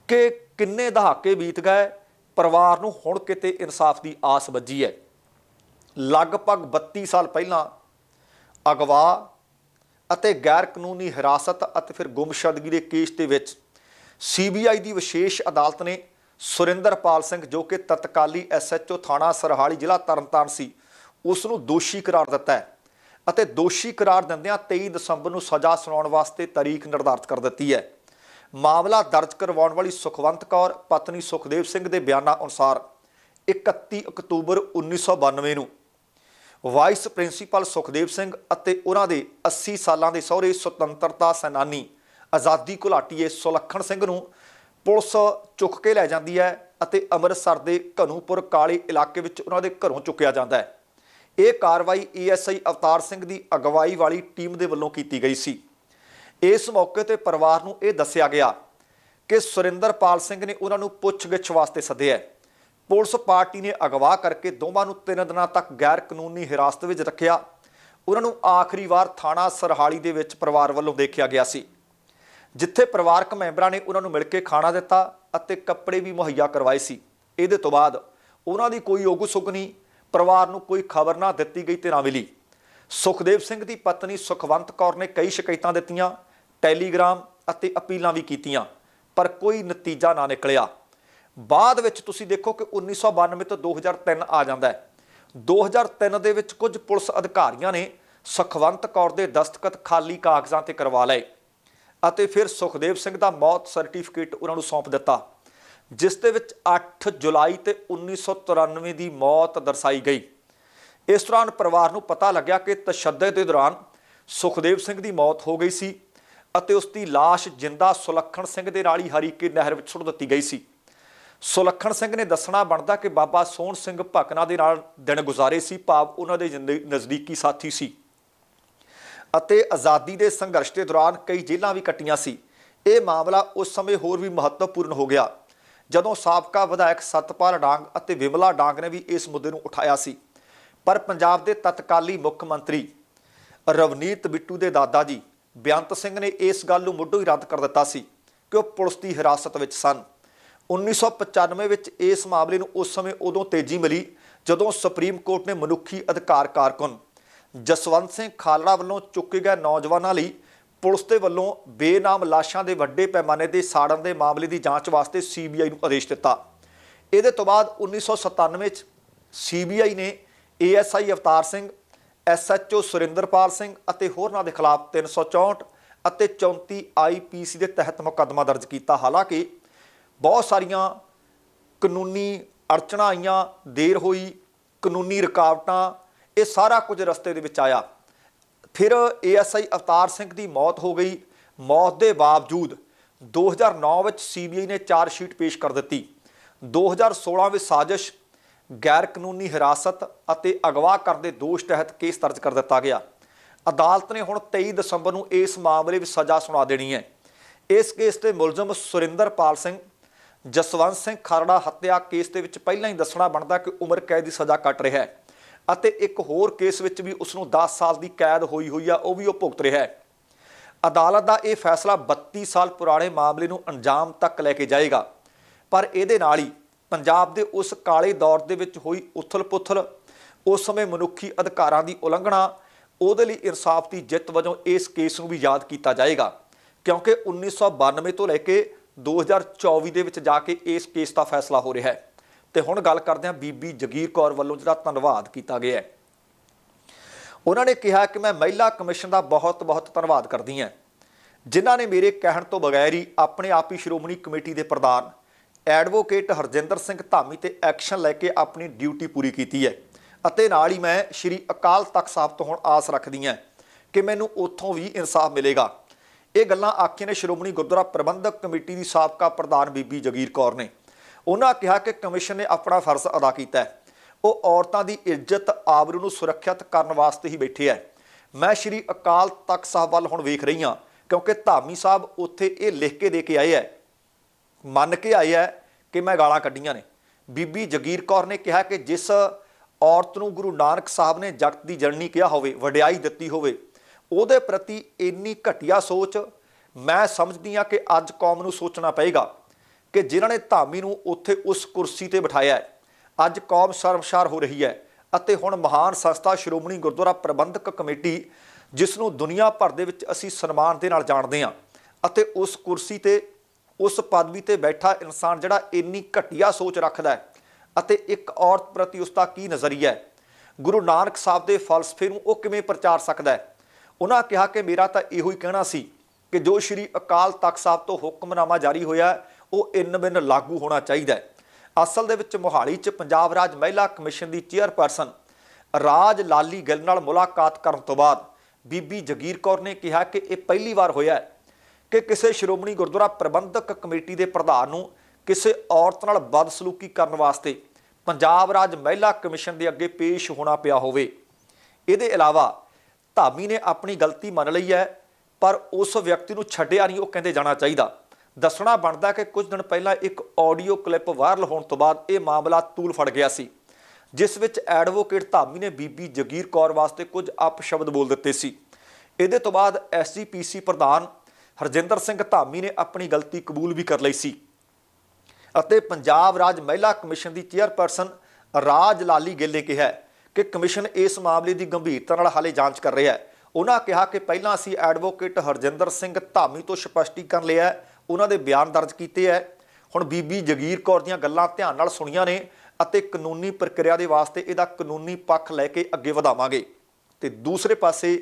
ਕਿ ਕਿੰਨੇ ਦਹਾਕੇ ਬੀਤ ਗਏ ਪਰਿਵਾਰ ਨੂੰ ਹੁਣ ਕਿਤੇ ਇਨਸਾਫ ਦੀ ਆਸ ਵੱਜੀ ਹੈ। ਲਗਭਗ 32 ਸਾਲ ਪਹਿਲਾਂ ਅਗਵਾ ਅਤੇ ਗੈਰ ਕਾਨੂੰਨੀ ਹਿਰਾਸਤ ਅਤੇ ਫਿਰ ਗੁੰਮਸ਼ਦਗੀ ਦੇ ਕੇਸ ਦੇ ਵਿੱਚ ਸੀਬੀਆਈ ਦੀ ਵਿਸ਼ੇਸ਼ ਅਦਾਲਤ ਨੇ ਸੁਰਿੰਦਰਪਾਲ ਸਿੰਘ ਜੋ ਕਿ ਤਤਕਾਲੀ ਐਸਐਚਓ ਥਾਣਾ ਸਰਹਾਲੀ ਜ਼ਿਲ੍ਹਾ ਤਰਨਤਾਰਨ ਸੀ ਉਸ ਨੂੰ ਦੋਸ਼ੀ ਕਰਾਰ ਦਿੱਤਾ ਹੈ ਅਤੇ ਦੋਸ਼ੀ ਕਰਾਰ ਦਿੰਦਿਆਂ 23 ਦਸੰਬਰ ਨੂੰ ਸਜ਼ਾ ਸੁਣਾਉਣ ਵਾਸਤੇ ਤਾਰੀਖ ਨਿਰਧਾਰਤ ਕਰ ਦਿੱਤੀ ਹੈ। ਮਾਮਲਾ ਦਰਜ ਕਰਵਾਉਣ ਵਾਲੀ ਸੁਖਵੰਤ ਕੌਰ, ਪਤਨੀ ਸੁਖਦੇਵ ਸਿੰਘ ਦੇ ਬਿਆਨਾਂ ਅਨੁਸਾਰ 31 ਅਕਤੂਬਰ 1992 ਨੂੰ ਵਾਈਸ ਪ੍ਰਿੰਸੀਪਲ ਸੁਖਦੇਵ ਸਿੰਘ ਅਤੇ ਉਹਨਾਂ ਦੇ 80 ਸਾਲਾਂ ਦੇ ਸਹੁਰੇ ਸੁਤੰਤਰਤਾ ਸੈਨਾਨੀ ਆਜ਼ਾਦੀ ਘੁਲਾਟੀਏ ਸੁਲੱਖਣ ਸਿੰਘ ਨੂੰ ਪੁਲਿਸ ਚੁੱਕ ਕੇ ਲੈ ਜਾਂਦੀ ਹੈ ਅਤੇ ਅੰਮ੍ਰਿਤਸਰ ਦੇ ਘਨੂਪੁਰ ਕਾਲੇ ਇਲਾਕੇ ਵਿੱਚ ਉਹਨਾਂ ਦੇ ਘਰੋਂ ਚੁੱਕਿਆ ਜਾਂਦਾ ਹੈ। ਇਹ ਕਾਰਵਾਈ ਏਐਸਆਈ ਅਵਤਾਰ ਸਿੰਘ ਦੀ ਅਗਵਾਈ ਵਾਲੀ ਟੀਮ ਦੇ ਵੱਲੋਂ ਕੀਤੀ ਗਈ ਸੀ। ਇਸ ਮੌਕੇ ਤੇ ਪਰਿਵਾਰ ਨੂੰ ਇਹ ਦੱਸਿਆ ਗਿਆ ਕਿ ਸੁਰਿੰਦਰਪਾਲ ਸਿੰਘ ਨੇ ਉਹਨਾਂ ਨੂੰ ਪੁੱਛਗਿੱਛ ਵਾਸਤੇ ਸੱਦਿਆ ਪੁਲਿਸ ਪਾਰਟੀ ਨੇ ਅਗਵਾ ਕਰਕੇ ਦੋਵਾਂ ਨੂੰ ਤਿੰਨ ਦਿਨਾਂ ਤੱਕ ਗੈਰ ਕਾਨੂੰਨੀ ਹਿਰਾਸਤ ਵਿੱਚ ਰੱਖਿਆ। ਉਹਨਾਂ ਨੂੰ ਆਖਰੀ ਵਾਰ ਥਾਣਾ ਸਰਹਾਲੀ ਦੇ ਵਿੱਚ ਪਰਿਵਾਰ ਵੱਲੋਂ ਦੇਖਿਆ ਗਿਆ ਸੀ, ਜਿੱਥੇ ਪਰਿਵਾਰਕ ਮੈਂਬਰਾਂ ਨੇ ਉਹਨਾਂ ਨੂੰ ਮਿਲ ਕੇ ਖਾਣਾ ਦਿੱਤਾ ਅਤੇ ਕੱਪੜੇ ਵੀ ਮੁਹੱਈਆ ਕਰਵਾਏ ਸੀ। ਇਹਦੇ ਤੋਂ ਬਾਅਦ ਉਹਨਾਂ ਦੀ ਕੋਈ ਉਗ ਸੁਗ ਨਹੀਂ, ਪਰਿਵਾਰ ਨੂੰ ਕੋਈ ਖਬਰ ਨਾ ਦਿੱਤੀ ਗਈ ਤੇ ਨਾ ਮਿਲੀ। ਸੁਖਦੇਵ ਸਿੰਘ ਦੀ ਪਤਨੀ ਸੁਖਵੰਤ ਕੌਰ ਨੇ ਕਈ ਸ਼ਿਕਾਇਤਾਂ ਦਿੱਤੀਆਂ ਟੈਲੀਗ੍ਰਾਮ ਅਤੇ ਅਪੀਲਾਂ ਵੀ ਕੀਤੀਆਂ, ਪਰ ਕੋਈ ਨਤੀਜਾ ਨਾ ਨਿਕਲਿਆ। ਬਾਅਦ ਵਿੱਚ ਤੁਸੀਂ ਦੇਖੋ ਕਿ 1992 ਤੋਂ 2003 ਆ ਜਾਂਦਾ ਹੈ। 2003 ਦੇ ਵਿੱਚ ਕੁਝ ਪੁਲਿਸ ਅਧਿਕਾਰੀਆਂ ਨੇ ਸੁਖਵੰਤ ਕੌਰ ਦੇ ਦਸਤਖਤ ਖਾਲੀ ਕਾਗਜ਼ਾਂ ਤੇ ਕਰਵਾ ਲਏ ਅਤੇ ਫਿਰ ਸੁਖਦੇਵ ਸਿੰਘ ਦਾ ਮੌਤ ਸਰਟੀਫਿਕੇਟ ਉਹਨਾਂ ਨੂੰ ਸੌਂਪ ਦਿੱਤਾ, ਜਿਸ ਦੇ ਵਿੱਚ 8 ਜੁਲਾਈ ਤੇ 1993 ਦੀ ਮੌਤ ਦਰਸਾਈ ਗਈ। ਇਸ ਦੌਰਾਨ ਪਰਿਵਾਰ ਨੂੰ ਪਤਾ ਲੱਗਿਆ ਕਿ ਤਸ਼ੱਦਦ ਦੇ ਦੌਰਾਨ ਸੁਖਦੇਵ ਸਿੰਘ ਦੀ ਮੌਤ ਹੋ ਗਈ ਸੀ। ਅਤੇ ਉਸ ਦੀ ਲਾਸ਼ ਜਿੰਦਾ ਸੁਲੱਖਣ ਸਿੰਘ ਦੇ ਨਾਲ ਹੀ ਹਰੀਕੇ ਨਹਿਰ ਵਿੱਚ ਸੁੱਟ ਦਿੱਤੀ ਗਈ ਸੀ। ਸੁਲੱਖਣ ਸਿੰਘ ਨੇ ਦੱਸਣਾ ਬਣਦਾ ਕਿ ਬਾਬਾ ਸੋਹਣ ਸਿੰਘ ਭਕਨਾ ਦੇ ਨਾਲ ਦਿਨ ਗੁਜ਼ਾਰੇ ਸੀ, ਭਾਵ ਉਹਨਾਂ ਦੇ ਜ਼ਿੰਦਗੀ- ਨਜ਼ਦੀਕੀ ਸਾਥੀ ਸੀ। ਅਤੇ ਆਜ਼ਾਦੀ ਦੇ ਸੰਘਰਸ਼ ਦੇ ਦੌਰਾਨ ਕਈ ਜੇਲ੍ਹਾਂ ਵੀ ਕੱਟੀਆਂ ਸੀ। ਇਹ ਮਾਮਲਾ ਉਸ ਸਮੇਂ ਹੋਰ ਵੀ ਮਹੱਤਵਪੂਰਨ ਹੋ ਗਿਆ, ਜਦੋਂ ਸਾਬਕਾ ਵਿਧਾਇਕ ਸਤਪਾਲ ਡਾਂਗ ਅਤੇ ਵਿਮਲਾ ਡਾਂਗ ਨੇ ਵੀ ਇਸ ਮੁੱਦੇ ਨੂੰ ਉਠਾਇਆ ਸੀ। ਪਰ ਪੰਜਾਬ ਦੇ ਤਤਕਾਲੀ ਮੁੱਖ ਮੰਤਰੀ ਰਵਨੀਤ ਬਿੱਟੂ ਦੇ ਦਾਦਾ ਜੀ ਬੇਅੰਤ ਸਿੰਘ ਨੇ ਇਸ ਗੱਲ ਨੂੰ ਮੁੱਢੋਂ ਹੀ ਰੱਦ ਕਰ ਦਿੱਤਾ ਸੀ ਕਿ ਉਹ ਪੁਲਿਸ ਦੀ ਹਿਰਾਸਤ ਵਿੱਚ ਸਨ। 1995 ਵਿੱਚ ਇਸ ਮਾਮਲੇ ਨੂੰ ਉਸ ਸਮੇਂ ਉਦੋਂ ਤੇਜ਼ੀ ਮਿਲੀ ਜਦੋਂ ਸੁਪਰੀਮ ਕੋਰਟ ਨੇ ਮਨੁੱਖੀ ਅਧਿਕਾਰ ਕਾਰਕੁਨ ਜਸਵੰਤ ਸਿੰਘ ਖਾਲੜਾ ਵੱਲੋਂ ਚੁੱਕੇ ਗਏ ਨੌਜਵਾਨਾਂ ਲਈ ਪੁਲਿਸ ਦੇ ਵੱਲੋਂ ਬੇਨਾਮ ਲਾਸ਼ਾਂ ਦੇ ਵੱਡੇ ਪੈਮਾਨੇ ਦੇ ਸਾੜਨ ਦੇ ਮਾਮਲੇ ਦੀ ਜਾਂਚ ਵਾਸਤੇ ਸੀਬੀਆਈ ਨੂੰ ਆਦੇਸ਼ ਦਿੱਤਾ। ਇਹਦੇ ਤੋਂ ਬਾਅਦ 1997 ਵਿੱਚ ਸੀਬੀਆਈ ਨੇ ਏਐਸਆਈ ਅਵਤਾਰ ਸਿੰਘ ਐਸਐਚਓ ਸੁਰਿੰਦਰਪਾਲ ਸਿੰਘ ਅਤੇ ਹੋਰਨਾਂ ਦੇ ਖਿਲਾਫ 364 ਅਤੇ 34 ਆਈਪੀਸੀ ਦੇ ਤਹਿਤ ਮੁਕੱਦਮਾ ਦਰਜ ਕੀਤਾ। ਹਾਲਾਂਕਿ ਬਹੁਤ ਸਾਰੀਆਂ ਕਾਨੂੰਨੀ ਅੜਚਣਾਂ ਆਈਆਂ, ਦੇਰ ਹੋਈ, ਕਾਨੂੰਨੀ ਰੁਕਾਵਟਾਂ, ਇਹ ਸਾਰਾ ਕੁਝ ਰਸਤੇ ਦੇ ਵਿੱਚ ਆਇਆ। ਫਿਰ ਏਐਸਆਈ ਅਵਤਾਰ ਸਿੰਘ ਦੀ ਮੌਤ ਹੋ ਗਈ। ਮੌਤ ਦੇ ਬਾਵਜੂਦ 2009 ਵਿੱਚ ਸੀਬੀਆਈ ਨੇ ਚਾਰ ਸ਼ੀਟ ਪੇਸ਼ ਕਰ ਦਿੱਤੀ। 2016 ਵਿੱਚ ਸਾਜ਼ਿਸ਼ ਗੈਰ ਕਾਨੂੰਨੀ ਹਿਰਾਸਤ ਅਤੇ ਅਗਵਾ ਕਰਨ ਦੇ ਦੋਸ਼ ਤਹਿਤ ਕੇਸ ਦਰਜ ਕਰ ਦਿੱਤਾ ਗਿਆ। ਅਦਾਲਤ ਨੇ ਹੁਣ 23 ਦਸੰਬਰ ਨੂੰ ਇਸ ਮਾਮਲੇ ਵਿੱਚ ਸਜ਼ਾ ਸੁਣਾ ਦੇਣੀ ਹੈ। ਇਸ ਕੇਸ ਦੇ ਮੁਲਜ਼ਮ ਸੁਰਿੰਦਰਪਾਲ ਸਿੰਘ, ਜਸਵੰਤ ਸਿੰਘ ਖਰੜਾ ਹੱਤਿਆ ਕੇਸ ਦੇ ਵਿੱਚ ਪਹਿਲਾਂ ਹੀ ਦੱਸਣਾ ਬਣਦਾ ਕਿ ਉਮਰ ਕੈਦ ਦੀ ਸਜ਼ਾ ਕੱਟ ਰਿਹਾ ਹੈ ਅਤੇ ਇੱਕ ਹੋਰ ਕੇਸ ਵਿੱਚ ਵੀ ਉਸ ਨੂੰ 10 ਸਾਲ ਦੀ ਕੈਦ ਹੋਈ ਹੋਈ ਆ, ਉਹ ਵੀ ਉਹ ਭੁਗਤ ਰਿਹਾ ਹੈ। ਅਦਾਲਤ ਦਾ ਇਹ ਫੈਸਲਾ 32 ਸਾਲ ਪੁਰਾਣੇ ਮਾਮਲੇ ਨੂੰ ਅੰਜਾਮ ਤੱਕ ਲੈ ਕੇ ਜਾਏਗਾ, ਪਰ ਇਹਦੇ ਨਾਲ ਹੀ ਪੰਜਾਬ ਦੇ ਉਸ ਕਾਲੇ ਦੌਰ ਦੇ ਵਿੱਚ ਹੋਈ ਉਥਲ-ਪੁਥਲ, ਉਸ ਸਮੇਂ ਮਨੁੱਖੀ ਅਧਿਕਾਰਾਂ ਦੀ ਉਲੰਘਣਾ, ਉਹਦੇ ਲਈ ਇਨਸਾਫ ਦੀ ਜਿੱਤ ਵਜੋਂ ਇਸ ਕੇਸ ਨੂੰ ਵੀ ਯਾਦ ਕੀਤਾ ਜਾਏਗਾ। ਕਿਉਂਕਿ 1992 ਤੋਂ ਲੈ ਕੇ 2024 ਦੇ ਵਿੱਚ ਜਾ ਕੇ ਇਸ ਕੇਸ ਦਾ ਫੈਸਲਾ ਹੋ ਰਿਹਾ ਹੈ। ਤੇ ਹੁਣ ਗੱਲ ਕਰਦੇ ਹਾਂ ਬੀਬੀ ਜਗੀਰ ਕੌਰ ਵੱਲੋਂ ਜਿਹੜਾ ਧੰਨਵਾਦ ਕੀਤਾ ਗਿਆ ਹੈ। ਉਹਨਾਂ ਨੇ ਕਿਹਾ ਕਿ ਮੈਂ ਮਹਿਲਾ ਕਮਿਸ਼ਨ ਦਾ ਬਹੁਤ-ਬਹੁਤ ਧੰਨਵਾਦ ਕਰਦੀ ਹਾਂ। ਜਿਨ੍ਹਾਂ ਨੇ ਮੇਰੇ ਕਹਿਣ ਤੋਂ ਬਗੈਰ ਹੀ ਆਪਣੇ ਆਪ ਹੀ ਸ਼੍ਰੋਮਣੀ ਕਮੇਟੀ ਦੇ ਪ੍ਰਧਾਨ ਐਡਵੋਕੇਟ ਹਰਜਿੰਦਰ ਸਿੰਘ ਧਾਮੀ ਤੇ ਐਕਸ਼ਨ ਲੈ ਕੇ ਆਪਣੀ ਡਿਊਟੀ ਪੂਰੀ ਕੀਤੀ ਹੈ। ਅਤੇ ਨਾਲ ਹੀ ਮੈਂ ਸ਼੍ਰੀ ਅਕਾਲ ਤਖਤ ਸਾਹਿਬ ਤੋਂ ਹੁਣ ਆਸ ਰੱਖਦੀ ਹਾਂ ਕਿ ਮੈਨੂੰ ਉੱਥੋਂ ਵੀ ਇਨਸਾਫ ਮਿਲੇਗਾ। ਇਹ ਗੱਲਾਂ ਆਖੀਆਂ ਨੇ ਸ਼੍ਰੋਮਣੀ ਗੁਰਦੁਆਰਾ ਪ੍ਰਬੰਧਕ ਕਮੇਟੀ ਦੀ ਸਾਬਕਾ ਪ੍ਰਧਾਨ ਬੀਬੀ ਜਗੀਰ ਕੌਰ ਨੇ। ਉਹਨਾਂ ਕਿਹਾ ਕਿ ਕਮਿਸ਼ਨ ਨੇ ਆਪਣਾ ਫਰਜ਼ ਅਦਾ ਕੀਤਾ ਹੈ। ਉਹ ਔਰਤਾਂ ਦੀ ਇੱਜ਼ਤ ਆਬਰੂ ਨੂੰ ਸੁਰੱਖਿਅਤ ਕਰਨ ਵਾਸਤੇ ਹੀ ਬੈਠੇ ਹੈ। ਮੈਂ ਸ਼੍ਰੀ ਅਕਾਲ ਤਖਤ ਸਾਹਿਬ ਵੱਲ ਹੁਣ ਵੇਖ ਰਹੀ ਹਾਂ, ਕਿਉਂਕਿ ਧਾਮੀ ਸਾਹਿਬ ਉੱਥੇ ਇਹ ਲਿਖ ਕੇ ਦੇ ਕੇ ਆਏ ਹੈ ਮੰਨ ਕੇ ਆਏ ਹੈ ਕਿ ਮੈਂ ਗਾਲਾਂ ਕੱਢੀਆਂ ਨੇ। ਬੀਬੀ ਜਗੀਰ ਕੌਰ ਨੇ ਕਿਹਾ ਕਿ ਜਿਸ ਔਰਤ ਨੂੰ ਗੁਰੂ ਨਾਨਕ ਸਾਹਿਬ ਨੇ ਜਗਤ ਦੀ ਜਨਨੀ ਕਿਹਾ ਹੋਵੇ, ਵਡਿਆਈ ਦਿੱਤੀ ਹੋਵੇ, ਉਹਦੇ ਪ੍ਰਤੀ ਇੰਨੀ ਘਟੀਆ ਸੋਚ ਮੈਂ ਸਮਝਦੀ ਹਾਂ ਕਿ ਅੱਜ ਕੌਮ ਨੂੰ ਸੋਚਣਾ ਪਏਗਾ ਕਿ ਜਿਨ੍ਹਾਂ ਨੇ ਧਾਮੀ ਨੂੰ ਉੱਥੇ ਉਸ ਕੁਰਸੀ ਤੇ ਬਿਠਾਇਆ ਹੈ। ਅੱਜ ਕੌਮ ਸ਼ਰਮਸ਼ਾਰ ਹੋ ਰਹੀ ਹੈ ਅਤੇ ਹੁਣ ਮਹਾਨ ਸੰਸਥਾ ਸ਼੍ਰੋਮਣੀ ਗੁਰਦੁਆਰਾ ਪ੍ਰਬੰਧਕ ਕਮੇਟੀ, ਜਿਸ ਨੂੰ ਦੁਨੀਆ ਭਰ ਦੇ ਵਿੱਚ ਅਸੀਂ ਸਨਮਾਨ ਦੇ ਨਾਲ ਜਾਣਦੇ ਹਾਂ ਅਤੇ ਉਸ ਕੁਰਸੀ ਤੇ ਉਸ ਪਦਵੀ ਤੇ ਬੈਠਾ ਇਨਸਾਨ ਜਿਹੜਾ ਇੰਨੀ ਘਟੀਆ ਸੋਚ ਰੱਖਦਾ ਹੈ ਅਤੇ ਇੱਕ ਔਰਤ ਪ੍ਰਤੀ ਉਸ ਦਾ ਕੀ ਨਜ਼ਰੀਆ ਹੈ? ਗੁਰੂ ਨਾਨਕ ਸਾਹਿਬ ਦੇ ਫਲਸਫੇ ਨੂੰ ਉਹ ਕਿਵੇਂ ਪ੍ਰਚਾਰ ਸਕਦਾ ਹੈ? ਉਹਨਾਂ ਕਿਹਾ ਕਿ ਮੇਰਾ ਤਾਂ ਇਹੋ ਹੀ ਕਹਿਣਾ ਸੀ ਕਿ ਜੋ ਸ਼੍ਰੀ ਅਕਾਲ ਤਖਤ ਸਾਹਿਬ ਤੋਂ ਹੁਕਮਨਾਮਾ ਜਾਰੀ ਹੋਇਆ ਉਹ ਇਨ ਬਿਨ ਲਾਗੂ ਹੋਣਾ ਚਾਹੀਦਾ ਹੈ। ਅਸਲ ਦੇ ਵਿੱਚ ਮੋਹਾਲੀ 'ਚ ਪੰਜਾਬ ਰਾਜ ਮਹਿਲਾ ਕਮਿਸ਼ਨ ਦੀ ਚੇਅਰਪਰਸਨ ਰਾਜ ਲਾਲੀ ਗਿੱਲ ਨਾਲ ਮੁਲਾਕਾਤ ਕਰਨ ਤੋਂ ਬਾਅਦ ਬੀਬੀ ਜਗੀਰ ਕੌਰ ਨੇ ਕਿਹਾ ਕਿ ਇਹ ਪਹਿਲੀ ਵਾਰ ਹੋਇਆ ਹੈ ਕਿ ਕਿਸੇ ਸ਼੍ਰੋਮਣੀ ਗੁਰਦੁਆਰਾ ਪ੍ਰਬੰਧਕ ਕਮੇਟੀ ਦੇ ਪ੍ਰਧਾਨ ਨੂੰ ਕਿਸੇ ਔਰਤ ਨਾਲ ਬਦਸਲੂਕੀ ਕਰਨ ਵਾਸਤੇ ਪੰਜਾਬ ਰਾਜ ਮਹਿਲਾ ਕਮਿਸ਼ਨ ਦੇ ਅੱਗੇ ਪੇਸ਼ ਹੋਣਾ ਪਿਆ ਹੋਵੇ। ਇਹਦੇ ਇਲਾਵਾ ਧਾਮੀ ਨੇ ਆਪਣੀ ਗਲਤੀ ਮੰਨ ਲਈ ਹੈ, ਪਰ ਉਸ ਵਿਅਕਤੀ ਨੂੰ ਛੱਡਿਆ ਨਹੀਂ, ਉਹ ਕਹਿੰਦੇ ਜਾਣਾ ਚਾਹੀਦਾ। ਦੱਸਣਾ ਬਣਦਾ ਕਿ ਕੁਝ ਦਿਨ ਪਹਿਲਾਂ ਇੱਕ ਆਡੀਓ ਕਲਿੱਪ ਵਾਇਰਲ ਹੋਣ ਤੋਂ ਬਾਅਦ ਇਹ ਮਾਮਲਾ ਤੂਲ ਫੜ ਗਿਆ ਸੀ, ਜਿਸ ਵਿੱਚ ਐਡਵੋਕੇਟ ਧਾਮੀ ਨੇ ਬੀਬੀ ਜਗੀਰ ਕੌਰ ਵਾਸਤੇ ਕੁਝ ਅਪਸ਼ਬਦ ਬੋਲ ਦਿੱਤੇ ਸੀ। ਇਹਦੇ ਤੋਂ ਬਾਅਦ ਐਸਜੀਪੀਸੀ ਪ੍ਰਧਾਨ ਹਰਜਿੰਦਰ ਸਿੰਘ ਧਾਮੀ ਨੇ ਆਪਣੀ ਗਲਤੀ ਕਬੂਲ ਵੀ ਕਰ ਲਈ ਸੀ। ਅਤੇ ਪੰਜਾਬ ਰਾਜ ਮਹਿਲਾ ਕਮਿਸ਼ਨ ਦੀ ਚੇਅਰਪਰਸਨ ਰਾਜ ਲਾਲੀ ਗਿੱਲ ਨੇ ਕਿਹਾ ਕਿ ਕਮਿਸ਼ਨ ਇਸ ਮਾਮਲੇ ਦੀ ਗੰਭੀਰਤਾ ਨਾਲ ਹਾਲੇ ਜਾਂਚ ਕਰ ਰਿਹਾ ਹੈ। ਉਹਨਾਂ ਕਿਹਾ ਕਿ ਪਹਿਲਾਂ ਅਸੀਂ ਐਡਵੋਕੇਟ ਹਰਜਿੰਦਰ ਸਿੰਘ ਧਾਮੀ ਤੋਂ ਸਪਸ਼ਟੀਕਰਨ ਲਿਆ ਉਹਨਾਂ ਦੇ ਬਿਆਨ ਦਰਜ ਕੀਤੇ ਹੈ। ਹੁਣ ਬੀਬੀ ਜਗੀਰ ਕੌਰ ਦੀਆਂ ਗੱਲਾਂ ਧਿਆਨ ਨਾਲ ਸੁਣੀਆਂ ਨੇ ਅਤੇ ਕਾਨੂੰਨੀ ਪ੍ਰਕਿਰਿਆ ਦੇ ਵਾਸਤੇ ਇਹਦਾ ਕਾਨੂੰਨੀ ਪੱਖ ਲੈ ਕੇ ਅੱਗੇ ਵਧਾਵਾਂਗੇ। ਤੇ ਦੂਸਰੇ ਪਾਸੇ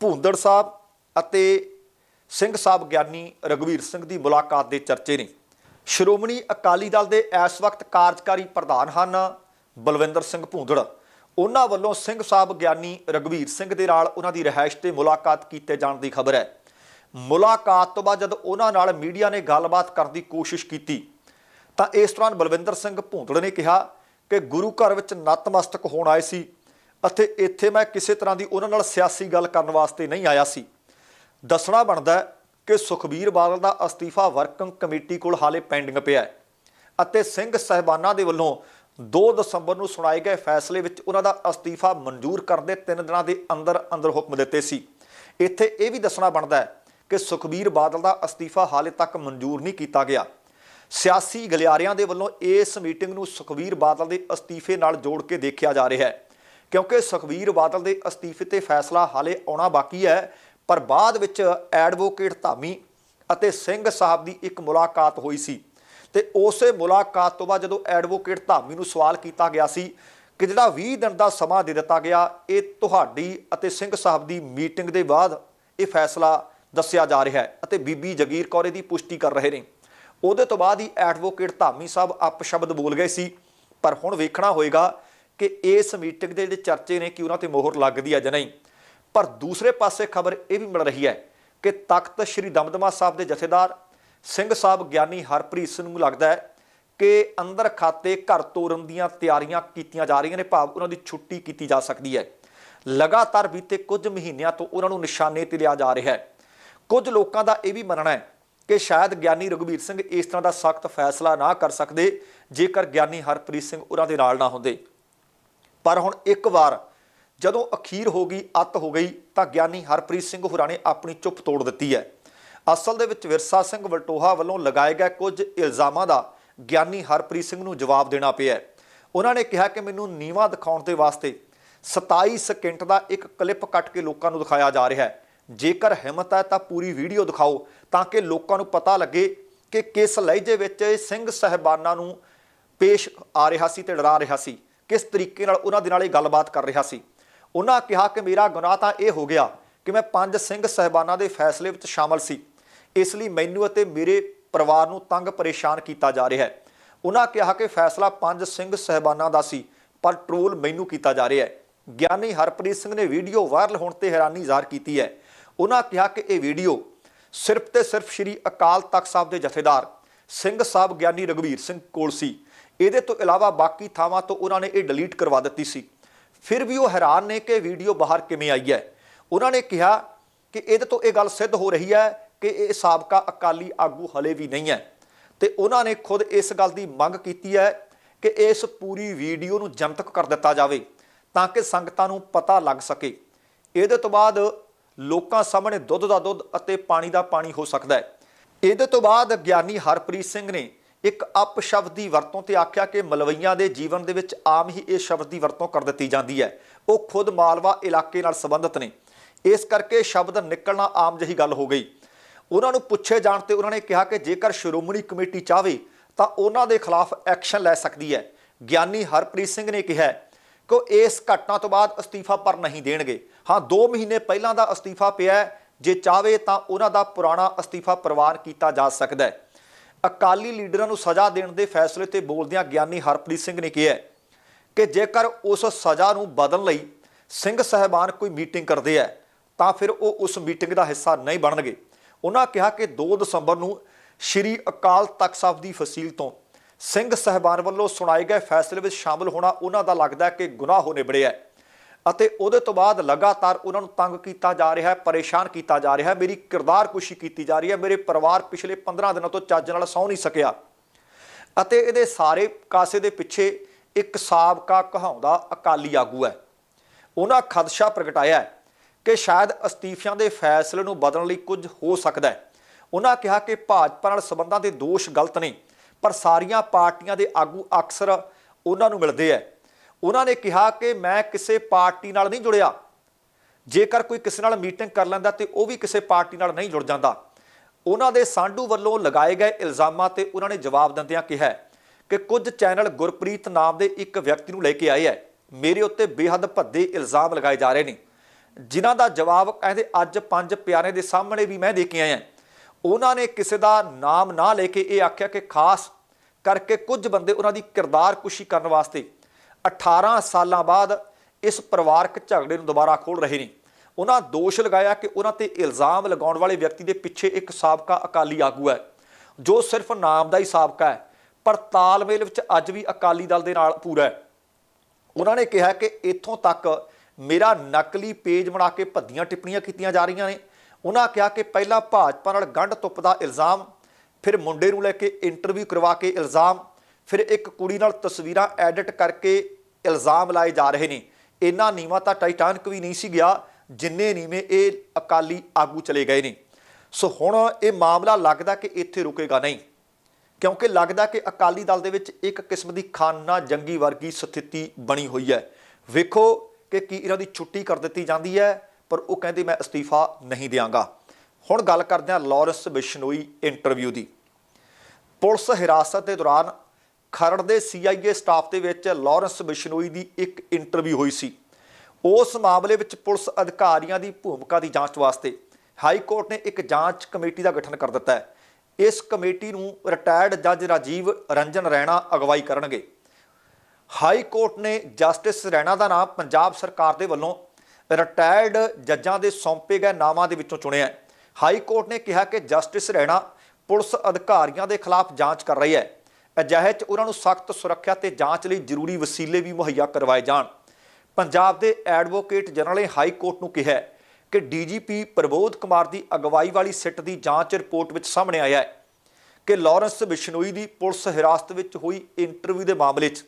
ਭੂੰਦੜ ਸਾਹਿਬ ਅਤੇ ਸਿੰਘ ਸਾਹਿਬ ਗਿਆਨੀ ਰਗਵੀਰ ਸਿੰਘ ਦੀ ਮੁਲਾਕਾਤ ਦੇ ਚਰਚੇ ਨੇ। ਸ਼੍ਰੋਮਣੀ ਅਕਾਲੀ ਦਲ ਦੇ ਇਸ ਵਕਤ ਕਾਰਜਕਾਰੀ ਪ੍ਰਧਾਨ ਹਨ ਬਲਵਿੰਦਰ ਸਿੰਘ ਭੂੰਦੜ। ਉਹਨਾਂ ਵੱਲੋਂ ਸਿੰਘ ਸਾਹਿਬ ਗਿਆਨੀ ਰਗਵੀਰ ਸਿੰਘ ਦੇ ਨਾਲ ਉਹਨਾਂ ਦੀ ਰਿਹਾਇਸ਼ ਤੇ ਮੁਲਾਕਾਤ ਕੀਤੇ ਜਾਣ ਦੀ ਖਬਰ ਹੈ। ਮੁਲਾਕਾਤ ਤੋਂ ਬਾਅਦ ਜਦ ਉਹਨਾਂ ਨਾਲ ਮੀਡੀਆ ਨੇ ਗੱਲਬਾਤ ਕਰਨ ਦੀ ਕੋਸ਼ਿਸ਼ ਕੀਤੀ, ਤਾਂ ਇਸ ਦੌਰਾਨ ਬਲਵਿੰਦਰ ਸਿੰਘ ਭੂੰਦੜ ਨੇ ਕਿਹਾ ਕਿ ਗੁਰੂ ਘਰ ਵਿੱਚ ਨਤਮਸਤਕ ਹੋਣ ਆਏ ਸੀ ਅਤੇ ਇੱਥੇ ਮੈਂ ਕਿਸੇ ਤਰ੍ਹਾਂ ਦੀ ਉਹਨਾਂ ਨਾਲ ਸਿਆਸੀ ਗੱਲ ਕਰਨ ਵਾਸਤੇ ਨਹੀਂ ਆਇਆ ਸੀ। ਦੱਸਣਾ ਬਣਦਾ ਕਿ ਸੁਖਬੀਰ ਬਾਦਲ ਦਾ ਅਸਤੀਫਾ ਵਰਕਿੰਗ ਕਮੇਟੀ ਕੋਲ ਹਾਲੇ ਪੈਂਡਿੰਗ ਪਿਆ ਹੈ ਅਤੇ ਸਿੰਘ ਸਹਿਬਾਨਾਂ ਦੇ ਵੱਲੋਂ 2 ਦਸੰਬਰ ਨੂੰ ਸੁਣਾਏ ਗਏ ਫੈਸਲੇ ਵਿੱਚ ਉਹਨਾਂ ਦਾ ਅਸਤੀਫਾ ਮਨਜ਼ੂਰ ਕਰਨ ਦੇ 3 ਦਿਨਾਂ ਦੇ ਅੰਦਰ ਅੰਦਰ ਹੁਕਮ ਦਿੱਤੇ ਸੀ। ਇੱਥੇ ਇਹ ਵੀ ਦੱਸਣਾ ਬਣਦਾ ਹੈ ਕਿ ਸੁਖਬੀਰ ਬਾਦਲ ਦਾ ਅਸਤੀਫਾ ਹਾਲੇ ਤੱਕ ਮਨਜ਼ੂਰ ਨਹੀਂ ਕੀਤਾ ਗਿਆ। ਸਿਆਸੀ ਗਲਿਆਰਿਆਂ ਦੇ ਵੱਲੋਂ ਇਸ ਮੀਟਿੰਗ ਨੂੰ ਸੁਖਬੀਰ ਬਾਦਲ ਦੇ ਅਸਤੀਫੇ ਨਾਲ ਜੋੜ ਕੇ ਦੇਖਿਆ ਜਾ ਰਿਹਾ ਹੈ। ਕਿਉਂਕਿ ਸੁਖਬੀਰ ਬਾਦਲ ਦੇ ਅਸਤੀਫੇ ਤੇ ਫੈਸਲਾ ਹਾਲੇ ਆਉਣਾ ਬਾਕੀ ਹੈ ਪਰ ਬਾਅਦ ਵਿੱਚ ਐਡਵੋਕੇਟ ਧਾਮੀ ਅਤੇ ਸਿੰਘ ਸਾਹਿਬ ਦੀ ਇੱਕ ਮੁਲਾਕਾਤ ਹੋਈ ਸੀ ਤੇ ਉਸੇ ਮੁਲਾਕਾਤ ਤੋਂ ਬਾਅਦ ਜਦੋਂ ਐਡਵੋਕੇਟ ਧਾਮੀ ਨੂੰ ਸਵਾਲ ਕੀਤਾ ਗਿਆ ਸੀ ਕਿ ਜਿਹੜਾ 20 ਦਿਨ ਦਾ ਸਮਾਂ ਦੇ ਦਿੱਤਾ ਗਿਆ, ਇਹ ਤੁਹਾਡੀ ਅਤੇ ਸਿੰਘ ਸਾਹਿਬ ਦੀ ਮੀਟਿੰਗ ਦੇ ਬਾਅਦ ਇਹ ਫੈਸਲਾ ਦੱਸਿਆ ਜਾ ਰਿਹਾ ਹੈ ਅਤੇ ਬੀਬੀ ਜਗੀਰ ਕੌਰ ਦੀ ਪੁਸ਼ਟੀ ਕਰ ਰਹੇ ਨੇ। ਉਹਦੇ ਤੋਂ ਬਾਅਦ ਹੀ ਐਡਵੋਕੇਟ ਧਾਮੀ ਸਾਹਿਬ ਅਪਸ਼ਬਦ ਬੋਲ ਗਏ ਸੀ। ਪਰ ਹੁਣ ਵੇਖਣਾ ਹੋਏਗਾ ਕਿ ਇਸ ਮੀਟਿੰਗ ਦੇ ਜਿਹੜੇ ਚਰਚੇ ਨੇ, ਕਿ ਉਹਨਾਂ ਤੇ ਮੋਹਰ ਲੱਗਦੀ ਹੈ ਜਾਂ ਨਹੀਂ। ਪਰ ਦੂਸਰੇ ਪਾਸੇ ਖਬਰ ਇਹ ਵੀ ਮਿਲ ਰਹੀ ਹੈ ਕਿ ਤਖਤ ਸ੍ਰੀ ਦਮਦਮਾ ਸਾਹਿਬ ਦੇ ਜਥੇਦਾਰ ਸਿੰਘ ਸਾਹਿਬ ਗਿਆਨੀ ਹਰਪ੍ਰੀਤ ਸਿੰਘ ਨੂੰ ਲੱਗਦਾ ਹੈ ਕਿ ਅੰਦਰ ਖਾਤੇ ਘਰ ਤੋਰਨ ਦੀਆਂ ਤਿਆਰੀਆਂ ਕੀਤੀਆਂ ਜਾ ਰਹੀਆਂ ਨੇ, ਭਾਵ ਉਹਨਾਂ ਦੀ ਛੁੱਟੀ ਕੀਤੀ ਜਾ ਸਕਦੀ ਹੈ। ਲਗਾਤਾਰ ਬੀਤੇ ਕੁਝ ਮਹੀਨਿਆਂ ਤੋਂ ਉਹਨਾਂ ਨੂੰ ਨਿਸ਼ਾਨੇ ਤੇ ਲਿਆ ਜਾ ਰਿਹਾ ਹੈ। ਕੁਝ ਲੋਕਾਂ ਦਾ ਇਹ ਵੀ ਮੰਨਣਾ ਹੈ ਕਿ ਸ਼ਾਇਦ ਗਿਆਨੀ ਰਘੁਬੀਰ ਸਿੰਘ ਇਸ ਤਰ੍ਹਾਂ ਦਾ ਸਖਤ ਫੈਸਲਾ ਨਾ ਕਰ ਸਕਦੇ ਜੇਕਰ ਗਿਆਨੀ ਹਰਪ੍ਰੀਤ ਸਿੰਘ ਉਹਨਾਂ ਦੇ ਨਾਲ ਨਾ ਹੁੰਦੇ। ਪਰ ਹੁਣ ਇੱਕ ਵਾਰ ਜਦੋਂ ਅਖੀਰ ਹੋ ਗਈ, ਅੱਤ ਹੋ ਗਈ, ਤਾਂ ਗਿਆਨੀ ਹਰਪ੍ਰੀਤ ਸਿੰਘ ਹੋਰਾਂ ਨੇ ਆਪਣੀ ਚੁੱਪ ਤੋੜ ਦਿੱਤੀ ਹੈ। ਅਸਲ ਦੇ ਵਿੱਚ ਵਿਰਸਾ ਸਿੰਘ ਵਲਟੋਹਾ ਵੱਲੋਂ ਲਗਾਏ ਗਏ ਕੁਝ ਇਲਜ਼ਾਮਾਂ ਦਾ ਗਿਆਨੀ ਹਰਪ੍ਰੀਤ ਸਿੰਘ ਨੂੰ ਜਵਾਬ ਦੇਣਾ ਪਿਆ ਉਹਨਾਂ ਨੇ ਕਿਹਾ ਕਿ ਮੈਨੂੰ ਨੀਵਾ ਦਿਖਾਉਣ ਦੇ ਵਾਸਤੇ 27 ਸਕਿੰਟ ਦਾ ਇੱਕ ਕਲਿੱਪ ਕੱਟ ਕੇ ਲੋਕਾਂ ਨੂੰ ਦਿਖਾਇਆ ਜਾ ਰਿਹਾ ਹੈ। ਜੇਕਰ ਹਿੰਮਤ ਹੈ ਤਾਂ ਪੂਰੀ ਵੀਡੀਓ ਦਿਖਾਓ ਤਾਂ ਕਿ ਲੋਕਾਂ ਨੂੰ ਪਤਾ ਲੱਗੇ ਕਿ ਕਿਸ ਲਹਿਜੇ ਵਿੱਚ ਸਿੰਘ ਸਹਿਬਾਨਾਂ ਨੂੰ ਪੇਸ਼ ਆ ਰਿਹਾ ਸੀ ਤੇ ਡਰਾ ਰਿਹਾ ਸੀ। ਕਿਸ ਤਰੀਕੇ ਨਾਲ ਉਹਨਾਂ ਦੇ ਨਾਲ ਇਹ ਗੱਲਬਾਤ ਕਰ ਰਿਹਾ ਸੀ। ਉਹਨਾਂ ਕਿਹਾ ਕਿ ਮੇਰਾ ਗੁਨਾਹ ਤਾਂ ਇਹ ਹੋ ਗਿਆ ਕਿ ਮੈਂ ਪੰਜ ਸਿੰਘ ਸਹਿਬਾਨਾਂ ਦੇ ਫੈਸਲੇ ਵਿੱਚ ਸ਼ਾਮਲ ਸੀ। ਇਸ ਲਈ ਮੈਨੂੰ ਅਤੇ ਮੇਰੇ ਪਰਿਵਾਰ ਨੂੰ ਤੰਗ ਪਰੇਸ਼ਾਨ ਕੀਤਾ ਜਾ ਰਿਹਾ ਹੈ। ਉਹਨਾਂ ਕਿਹਾ ਕਿ ਫੈਸਲਾ ਪੰਜ ਸਿੰਘ ਸਹਿਬਾਨਾਂ ਦਾ ਸੀ, ਪਰ ਟ੍ਰੋਲ ਮੈਨੂੰ ਕੀਤਾ ਜਾ ਰਿਹਾ ਹੈ। ਗਿਆਨੀ ਹਰਪ੍ਰੀਤ ਸਿੰਘ ਨੇ ਵੀਡੀਓ ਵਾਇਰਲ ਹੋਣ ਤੇ ਹੈਰਾਨੀ ਜ਼ਾਹਰ ਕੀਤੀ ਹੈ। ਉਹਨਾਂ ਕਿਹਾ ਕਿ ਇਹ ਵੀਡੀਓ ਸਿਰਫ ਤੇ ਸਿਰਫ ਸ੍ਰੀ ਅਕਾਲ ਤਖਤ ਸਾਹਿਬ ਦੇ ਜਥੇਦਾਰ ਸਿੰਘ ਸਾਹਿਬ ਗਿਆਨੀ ਰਘਵੀਰ ਸਿੰਘ ਕੋਲ ਸੀ। ਇਹਦੇ ਤੋਂ ਇਲਾਵਾ ਬਾਕੀ ਥਾਵਾਂ ਤੋਂ ਉਹਨਾਂ ਨੇ ਇਹ ਡਿਲੀਟ ਕਰਵਾ ਦਿੱਤੀ ਸੀ। ਫਿਰ ਵੀ ਉਹ ਹੈਰਾਨ ਨੇ ਕਿ ਵੀਡੀਓ ਬਾਹਰ ਕਿਵੇਂ ਆਈ ਹੈ। ਉਹਨਾਂ ਨੇ ਕਿਹਾ ਕਿ ਇਹਦੇ ਤੋਂ ਇਹ ਗੱਲ ਸਿੱਧ ਹੋ ਰਹੀ ਹੈ ਕਿ ਇਹ ਸਾਬਕਾ ਅਕਾਲੀ ਆਗੂ ਹਲੇ ਵੀ ਨਹੀਂ ਹੈ। ਤੇ ਉਹਨਾਂ ਨੇ ਖੁਦ ਇਸ ਗੱਲ ਦੀ ਮੰਗ ਕੀਤੀ ਹੈ ਕਿ ਇਸ ਪੂਰੀ ਵੀਡੀਓ ਨੂੰ ਜਨਤਕ ਕਰ ਦਿੱਤਾ ਜਾਵੇ ਤਾਂ ਕਿ ਸੰਗਤਾਂ ਨੂੰ ਪਤਾ ਲੱਗ ਸਕੇ। ਇਹਦੇ ਤੋਂ ਬਾਅਦ ਲੋਕਾਂ ਸਾਹਮਣੇ ਦੁੱਧ ਦਾ ਦੁੱਧ ਅਤੇ ਪਾਣੀ ਦਾ ਪਾਣੀ ਹੋ ਸਕਦਾ ਹੈ। ਇਹਦੇ ਤੋਂ ਬਾਅਦ ਗਿਆਨੀ ਹਰਪ੍ਰੀਤ ਸਿੰਘ ਨੇ ਇੱਕ ਅਪ ਸ਼ਬਦ ਦੀ ਵਰਤੋਂ ਤੇ ਆਖਿਆ ਕਿ ਮਲਵਈਆਂ ਦੇ ਜੀਵਨ ਦੇ ਵਿੱਚ ਆਮ ਹੀ ਇਹ ਸ਼ਬਦ ਦੀ ਵਰਤੋਂ ਕਰ ਦਿੱਤੀ ਜਾਂਦੀ ਹੈ। ਉਹ ਖੁਦ ਮਾਲਵਾ ਇਲਾਕੇ ਨਾਲ ਸੰਬੰਧਿਤ ਨੇ। ਇਸ ਕਰਕੇ ਸ਼ਬਦ ਨਿਕਲਣਾ ਆਮ ਜਿਹੀ ਗੱਲ ਹੋ ਗਈ। ਉਹਨਾਂ ਨੂੰ ਪੁੱਛੇ ਜਾਣ ਤੇ ਉਹਨਾਂ ਨੇ ਕਿਹਾ ਕਿ ਜੇਕਰ ਸ਼੍ਰੋਮਣੀ ਕਮੇਟੀ ਚਾਹਵੇ ਤਾਂ ਉਹਨਾਂ ਦੇ ਖਿਲਾਫ ਐਕਸ਼ਨ ਲੈ ਸਕਦੀ ਹੈ। ਗਿਆਨੀ ਹਰਪ੍ਰੀਤ ਸਿੰਘ ਨੇ ਕਿਹਾ ਕਿ ਉਹ ਇਸ ਘਟਨਾ ਤੋਂ ਬਾਅਦ ਅਸਤੀਫਾ ਪਰ ਨਹੀਂ ਦੇਣਗੇ। ਹਾਂ 2 ਮਹੀਨੇ ਪਹਿਲਾਂ ਦਾ ਅਸਤੀਫਾ ਪਿਆ ਜੇ ਚਾਹਵੇ ਤਾਂ ਉਹਨਾਂ ਦਾ ਪੁਰਾਣਾ ਅਸਤੀਫਾ ਪ੍ਰਵਾਨ ਕੀਤਾ ਜਾ ਸਕਦਾ ਹੈ। ਅਕਾਲੀ ਲੀਡਰਾਂ ਨੂੰ ਸਜ਼ਾ ਦੇਣ ਦੇ ਫੈਸਲੇ ਤੇ ਬੋਲਦਿਆਂ ਗਿਆਨੀ ਹਰਪ੍ਰੀਤ ਸਿੰਘ ਨੇ ਕਿਹਾ ਕਿ ਜੇਕਰ ਉਸ ਸਜ਼ਾ ਨੂੰ ਬਦਲਣ ਲਈ ਸਿੰਘ ਸਹਿਬਾਨ ਕੋਈ ਮੀਟਿੰਗ ਕਰਦੇ ਆ, ਤਾਂ ਫਿਰ ਉਹ ਉਸ ਮੀਟਿੰਗ ਦਾ ਹਿੱਸਾ ਨਹੀਂ ਬਣਨਗੇ। ਉਹਨਾਂ ਕਿਹਾ ਕਿ 2 ਦਸੰਬਰ ਨੂੰ ਸ਼੍ਰੀ ਅਕਾਲ ਤਖਤ ਸਾਹਿਬ ਦੀ ਫਸੀਲ ਤੋਂ ਸਿੰਘ ਸਹਿਬਾਨ ਵੱਲੋਂ ਸੁਣਾਏ ਗਏ ਫੈਸਲੇ ਵਿੱਚ ਸ਼ਾਮਲ ਹੋਣਾ ਉਹਨਾਂ ਦਾ ਲੱਗਦਾ ਕਿ ਗੁਨਾਹ ਹੋ ਨਿਬੜਿਆ ਹੈ। ਅਤੇ ਉਹਦੇ ਤੋਂ ਬਾਅਦ ਲਗਾਤਾਰ ਉਹਨਾਂ ਨੂੰ ਤੰਗ ਕੀਤਾ ਜਾ ਰਿਹਾ ਹੈ, ਪਰੇਸ਼ਾਨ ਕੀਤਾ ਜਾ ਰਿਹਾ ਹੈ। ਮੇਰੀ ਕਿਰਦਾਰ ਕੁਸ਼ੀ ਕੀਤੀ ਜਾ ਰਹੀ ਹੈ। ਮੇਰੇ ਪਰਿਵਾਰ ਪਿਛਲੇ 15 ਦਿਨਾਂ ਤੋਂ ਚੱਜ ਨਾਲ ਸੌ ਨਹੀਂ ਸਕਿਆ। ਅਤੇ ਇਹਦੇ ਸਾਰੇ ਕਾਸੇ ਦੇ ਪਿੱਛੇ ਇੱਕ ਸਾਬਕਾ ਕਹਾਉਂਦਾ ਅਕਾਲੀ ਆਗੂ ਹੈ। ਉਹਨਾਂ ਖਦਸ਼ਾ ਪ੍ਰਗਟਾਇਆ ਹੈ ਕਿ ਸ਼ਾਇਦ ਅਸਤੀਫਿਆਂ ਦੇ ਫੈਸਲੇ ਨੂੰ ਬਦਲਣ ਲਈ ਕੁਝ ਹੋ ਸਕਦਾ ਹੈ। ਉਹਨਾਂ ਕਿਹਾ ਕਿ ਭਾਜਪਾ ਨਾਲ ਸਬੰਧਾਂ ਦੇ ਦੋਸ਼ ਗਲਤ ਨੇ, ਪਰ ਸਾਰੀਆਂ ਪਾਰਟੀਆਂ ਦੇ ਆਗੂ ਅਕਸਰ ਉਹਨਾਂ ਨੂੰ ਮਿਲਦੇ ਹੈ। ਉਹਨਾਂ ਨੇ ਕਿਹਾ ਕਿ ਮੈਂ ਕਿਸੇ ਪਾਰਟੀ ਨਾਲ ਨਹੀਂ ਜੁੜਿਆ। ਜੇਕਰ ਕੋਈ ਕਿਸੇ ਨਾਲ ਮੀਟਿੰਗ ਕਰ ਲੈਂਦਾ ਤੇ ਉਹ ਵੀ ਕਿਸੇ ਪਾਰਟੀ ਨਾਲ ਨਹੀਂ ਜੁੜ ਜਾਂਦਾ। ਉਹਨਾਂ ਦੇ ਸਾਂਢੂ ਵੱਲੋਂ ਲਗਾਏ ਗਏ ਇਲਜ਼ਾਮਾਂ ਤੇ ਉਹਨਾਂ ਨੇ ਜਵਾਬ ਦਿੰਦਿਆਂ ਕਿਹਾ ਕਿ ਕੁਝ ਚੈਨਲ ਗੁਰਪ੍ਰੀਤ ਨਾਮ ਦੇ ਇੱਕ ਵਿਅਕਤੀ ਨੂੰ ਲੈ ਕੇ ਆਏ ਹੈ। ਮੇਰੇ ਉੱਤੇ ਬੇਹੱਦ ਭੱਦੇ ਇਲਜ਼ਾਮ ਲਗਾਏ ਜਾ ਰਹੇ ਨੇ। ਜਿਨ੍ਹਾਂ ਦਾ ਜਵਾਬ ਕਹਿੰਦੇ ਅੱਜ ਪੰਜ ਪਿਆਰੇ ਦੇ ਸਾਹਮਣੇ ਵੀ ਮੈਂ ਦੇ ਕੇ ਆਇਆ। ਉਹਨਾਂ ਨੇ ਕਿਸੇ ਦਾ ਨਾਮ ਨਾ ਲੈ ਕੇ ਇਹ ਆਖਿਆ ਕਿ ਖਾਸ ਕਰਕੇ ਕੁਝ ਬੰਦੇ ਉਹਨਾਂ ਦੀ ਕਿਰਦਾਰ ਕੁਸ਼ੀ ਕਰਨ ਵਾਸਤੇ 18 ਸਾਲਾਂ ਬਾਅਦ ਇਸ ਪਰਿਵਾਰਕ ਝਗੜੇ ਨੂੰ ਦੁਬਾਰਾ ਖੋਲ ਰਹੇ ਨੇ। ਉਹਨਾਂ ਦੋਸ਼ ਲਗਾਇਆ ਕਿ ਉਹਨਾਂ ਤੇ ਇਲਜ਼ਾਮ ਲਗਾਉਣ ਵਾਲੇ ਵਿਅਕਤੀ ਦੇ ਪਿੱਛੇ ਇੱਕ ਸਾਬਕਾ ਅਕਾਲੀ ਆਗੂ ਹੈ, ਜੋ ਸਿਰਫ ਨਾਮ ਦਾ ਹੀ ਸਾਬਕਾ ਹੈ, ਪਰ ਤਾਲਮੇਲ ਵਿੱਚ ਅੱਜ ਵੀ ਅਕਾਲੀ ਦਲ ਦੇ ਨਾਲ ਪੂਰਾ ਹੈ। ਉਹਨਾਂ ਨੇ ਕਿਹਾ ਕਿ ਇੱਥੋਂ ਤੱਕ ਮੇਰਾ ਨਕਲੀ ਪੇਜ ਬਣਾ ਕੇ ਭੱਦੀਆਂ ਟਿੱਪਣੀਆਂ ਕੀਤੀਆਂ ਜਾ ਰਹੀਆਂ ਨੇ। ਉਹਨਾਂ ਕਿਹਾ ਕਿ ਪਹਿਲਾਂ ਭਾਜਪਾ ਨਾਲ ਗੰਢ ਤੁੱਪ ਦਾ ਇਲਜ਼ਾਮ, ਫਿਰ ਮੁੰਡੇ ਨੂੰ ਲੈ ਕੇ ਇੰਟਰਵਿਊ ਕਰਵਾ ਕੇ ਇਲਜ਼ਾਮ, ਫਿਰ ਇੱਕ ਕੁੜੀ ਨਾਲ ਤਸਵੀਰਾਂ ਐਡਿਟ ਕਰਕੇ ਇਲਜ਼ਾਮ ਲਾਏ ਜਾ ਰਹੇ ਨੇ। ਇੰਨਾ ਨੀਵਾਂ ਤਾਂ ਟਾਈਟੈਨਿਕ ਵੀ ਨਹੀਂ ਸੀ ਗਿਆ, ਜਿੰਨੇ ਨੀਵੇਂ ਇਹ ਅਕਾਲੀ ਆਗੂ ਚਲੇ ਗਏ ਨੇ। ਸੋ ਹੁਣ ਇਹ ਮਾਮਲਾ ਲੱਗਦਾ ਕਿ ਇੱਥੇ ਰੁਕੇਗਾ ਨਹੀਂ, ਕਿਉਂਕਿ ਲੱਗਦਾ ਕਿ ਅਕਾਲੀ ਦਲ ਦੇ ਵਿੱਚ ਇੱਕ ਕਿਸਮ ਦੀ ਖਾਨਾ ਜੰਗੀ ਵਰਗੀ ਸਥਿਤੀ ਬਣੀ ਹੋਈ ਹੈ। ਵੇਖੋ ਕਿ ਕੀ ਇਹਨਾਂ ਦੀ ਛੁੱਟੀ ਕਰ ਦਿੱਤੀ ਜਾਂਦੀ ਹੈ, ਪਰ ਉਹ ਕਹਿੰਦੇ ਮੈਂ ਅਸਤੀਫਾ ਨਹੀਂ ਦਿਆਂਗਾ। ਹੁਣ ਗੱਲ ਕਰਦੇ ਹਾਂ ਲਾਰੈਂਸ ਬਿਸ਼ਨੋਈ ਇੰਟਰਵਿਊ ਦੀ। ਪੁਲਿਸ ਹਿਰਾਸਤ ਦੇ ਦੌਰਾਨ ਖਰੜ ਦੇ ਸੀਆਈਏ ਸਟਾਫ ਦੇ ਵਿੱਚ ਲਾਰੈਂਸ ਬਿਸ਼ਨੋਈ ਦੀ ਇੱਕ ਇੰਟਰਵਿਊ ਹੋਈ ਸੀ। ਉਸ ਮਾਮਲੇ ਵਿੱਚ ਪੁਲਿਸ ਅਧਿਕਾਰੀਆਂ ਦੀ ਭੂਮਿਕਾ ਦੀ ਜਾਂਚ ਵਾਸਤੇ ਹਾਈ ਕੋਰਟ ਨੇ ਇੱਕ ਜਾਂਚ ਕਮੇਟੀ ਦਾ ਗਠਨ ਕਰ ਦਿੱਤਾ ਹੈ। ਇਸ ਕਮੇਟੀ ਨੂੰ ਰਿਟਾਇਰਡ ਜੱਜ ਰਾਜੀਵ ਰੰਜਨ ਰੈਣਾ ਅਗਵਾਈ ਕਰਨਗੇ। ਹਾਈ ਕੋਰਟ ਨੇ ਜਸਟਿਸ ਰੈਣਾ ਦਾ ਨਾਮ ਪੰਜਾਬ ਸਰਕਾਰ ਦੇ ਵੱਲੋਂ ਰਿਟਾਇਰਡ ਜੱਜਾਂ ਦੇ ਸੌਂਪੇ ਗਏ ਨਾਮਾਂ ਦੇ ਵਿੱਚੋਂ ਚੁਣਿਆ ਹੈ। ਹਾਈ ਕੋਰਟ ਨੇ ਕਿਹਾ ਕਿ ਜਸਟਿਸ ਰੈਣਾ ਪੁਲਿਸ ਅਧਿਕਾਰੀਆਂ ਦੇ ਖਿਲਾਫ ਜਾਂਚ ਕਰ ਰਹੀ ਹੈ। ਅਜਿਹੇ 'ਚ ਉਹਨਾਂ ਨੂੰ ਸਖਤ ਸੁਰੱਖਿਆ ਤੇ ਜਾਂਚ ਲਈ ਜ਼ਰੂਰੀ ਵਸੀਲੇ ਵੀ ਮੁਹੱਈਆ ਕਰਵਾਏ ਜਾਣ। ਪੰਜਾਬ ਦੇ ਐਡਵੋਕੇਟ ਜਨਰਲ ਨੇ ਹਾਈ ਕੋਰਟ ਨੂੰ ਕਿਹਾ ਹੈ ਕਿ ਡੀਜੀਪੀ ਪ੍ਰਬੋਧ ਕੁਮਾਰ ਦੀ ਅਗਵਾਈ ਵਾਲੀ ਸਿੱਟ ਦੀ ਜਾਂਚ ਰਿਪੋਰਟ ਵਿੱਚ ਸਾਹਮਣੇ ਆਇਆ ਹੈ ਕਿ ਲਾਰੈਂਸ ਬਿਸ਼ਨੋਈ ਦੀ ਪੁਲਿਸ ਹਿਰਾਸਤ ਵਿੱਚ ਹੋਈ ਇੰਟਰਵਿਊ ਦੇ ਮਾਮਲੇ 'ਚ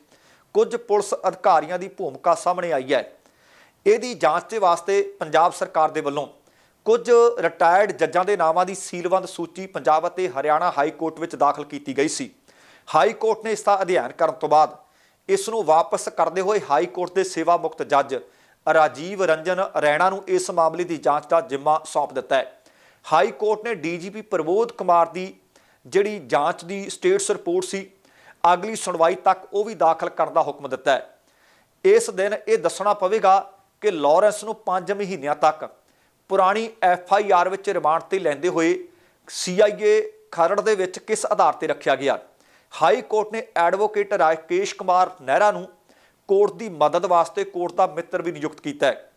ਕੁਝ ਪੁਲਿਸ ਅਧਿਕਾਰੀਆਂ ਦੀ ਭੂਮਿਕਾ ਸਾਹਮਣੇ ਆਈ ਹੈ। ਇਹਦੀ ਜਾਂਚ ਦੇ ਵਾਸਤੇ ਪੰਜਾਬ ਸਰਕਾਰ ਦੇ ਵੱਲੋਂ ਕੁਝ ਰਿਟਾਇਰਡ ਜੱਜਾਂ ਦੇ ਨਾਵਾਂ ਦੀ ਸੀਲਬੰਦ ਸੂਚੀ ਪੰਜਾਬ ਅਤੇ ਹਰਿਆਣਾ ਹਾਈ ਕੋਰਟ ਵਿੱਚ ਦਾਖਲ ਕੀਤੀ ਗਈ ਸੀ। ਹਾਈ ਕੋਰਟ ਨੇ ਇਸ ਦਾ ਅਧਿਐਨ ਕਰਨ ਤੋਂ ਬਾਅਦ ਇਸ ਨੂੰ ਵਾਪਸ ਕਰਦੇ ਹੋਏ ਹਾਈ ਕੋਰਟ ਦੇ ਸੇਵਾ ਮੁਕਤ ਜੱਜ ਰਾਜੀਵ ਰੰਜਨ ਰੈਣਾ ਨੂੰ ਇਸ ਮਾਮਲੇ ਦੀ ਜਾਂਚ ਦਾ ਜ਼ਿੰਮਾ ਸੌਂਪ ਦਿੱਤਾ ਹੈ। ਹਾਈ ਕੋਰਟ ਨੇ ਡੀਜੀਪੀ ਪ੍ਰਬੋਧ ਕੁਮਾਰ ਦੀ ਜਿਹੜੀ ਜਾਂਚ ਦੀ ਸਟੇਟਸ ਰਿਪੋਰਟ ਸੀ, ਅਗਲੀ ਸੁਣਵਾਈ ਤੱਕ ਉਹ ਵੀ ਦਾਖਲ ਕਰਨ ਦਾ ਹੁਕਮ ਦਿੱਤਾ ਹੈ। ਇਸ ਦਿਨ ਇਹ ਦੱਸਣਾ ਪਵੇਗਾ ਕਿ ਲਾਰੈਂਸ ਨੂੰ 5 ਮਹੀਨਿਆਂ ਤੱਕ ਪੁਰਾਣੀ ਐਫ ਆਈ ਆਰ ਵਿੱਚ ਰਿਮਾਂਡ ਤੇ ਲੈਂਦੇ ਹੋਏ ਸੀਆਈਏ ਖਰੜ ਦੇ ਵਿੱਚ ਕਿਸ ਆਧਾਰ ਤੇ ਰੱਖਿਆ ਗਿਆ। ਹਾਈ ਕੋਰਟ ਨੇ ਐਡਵੋਕੇਟ ਰਾਕੇਸ਼ ਕੁਮਾਰ ਨਹਿਰਾ ਨੂੰ ਕੋਰਟ ਦੀ ਮਦਦ ਵਾਸਤੇ ਕੋਰਟ ਦਾ ਮਿੱਤਰ ਵੀ ਨਿਯੁਕਤ ਕੀਤਾ ਹੈ।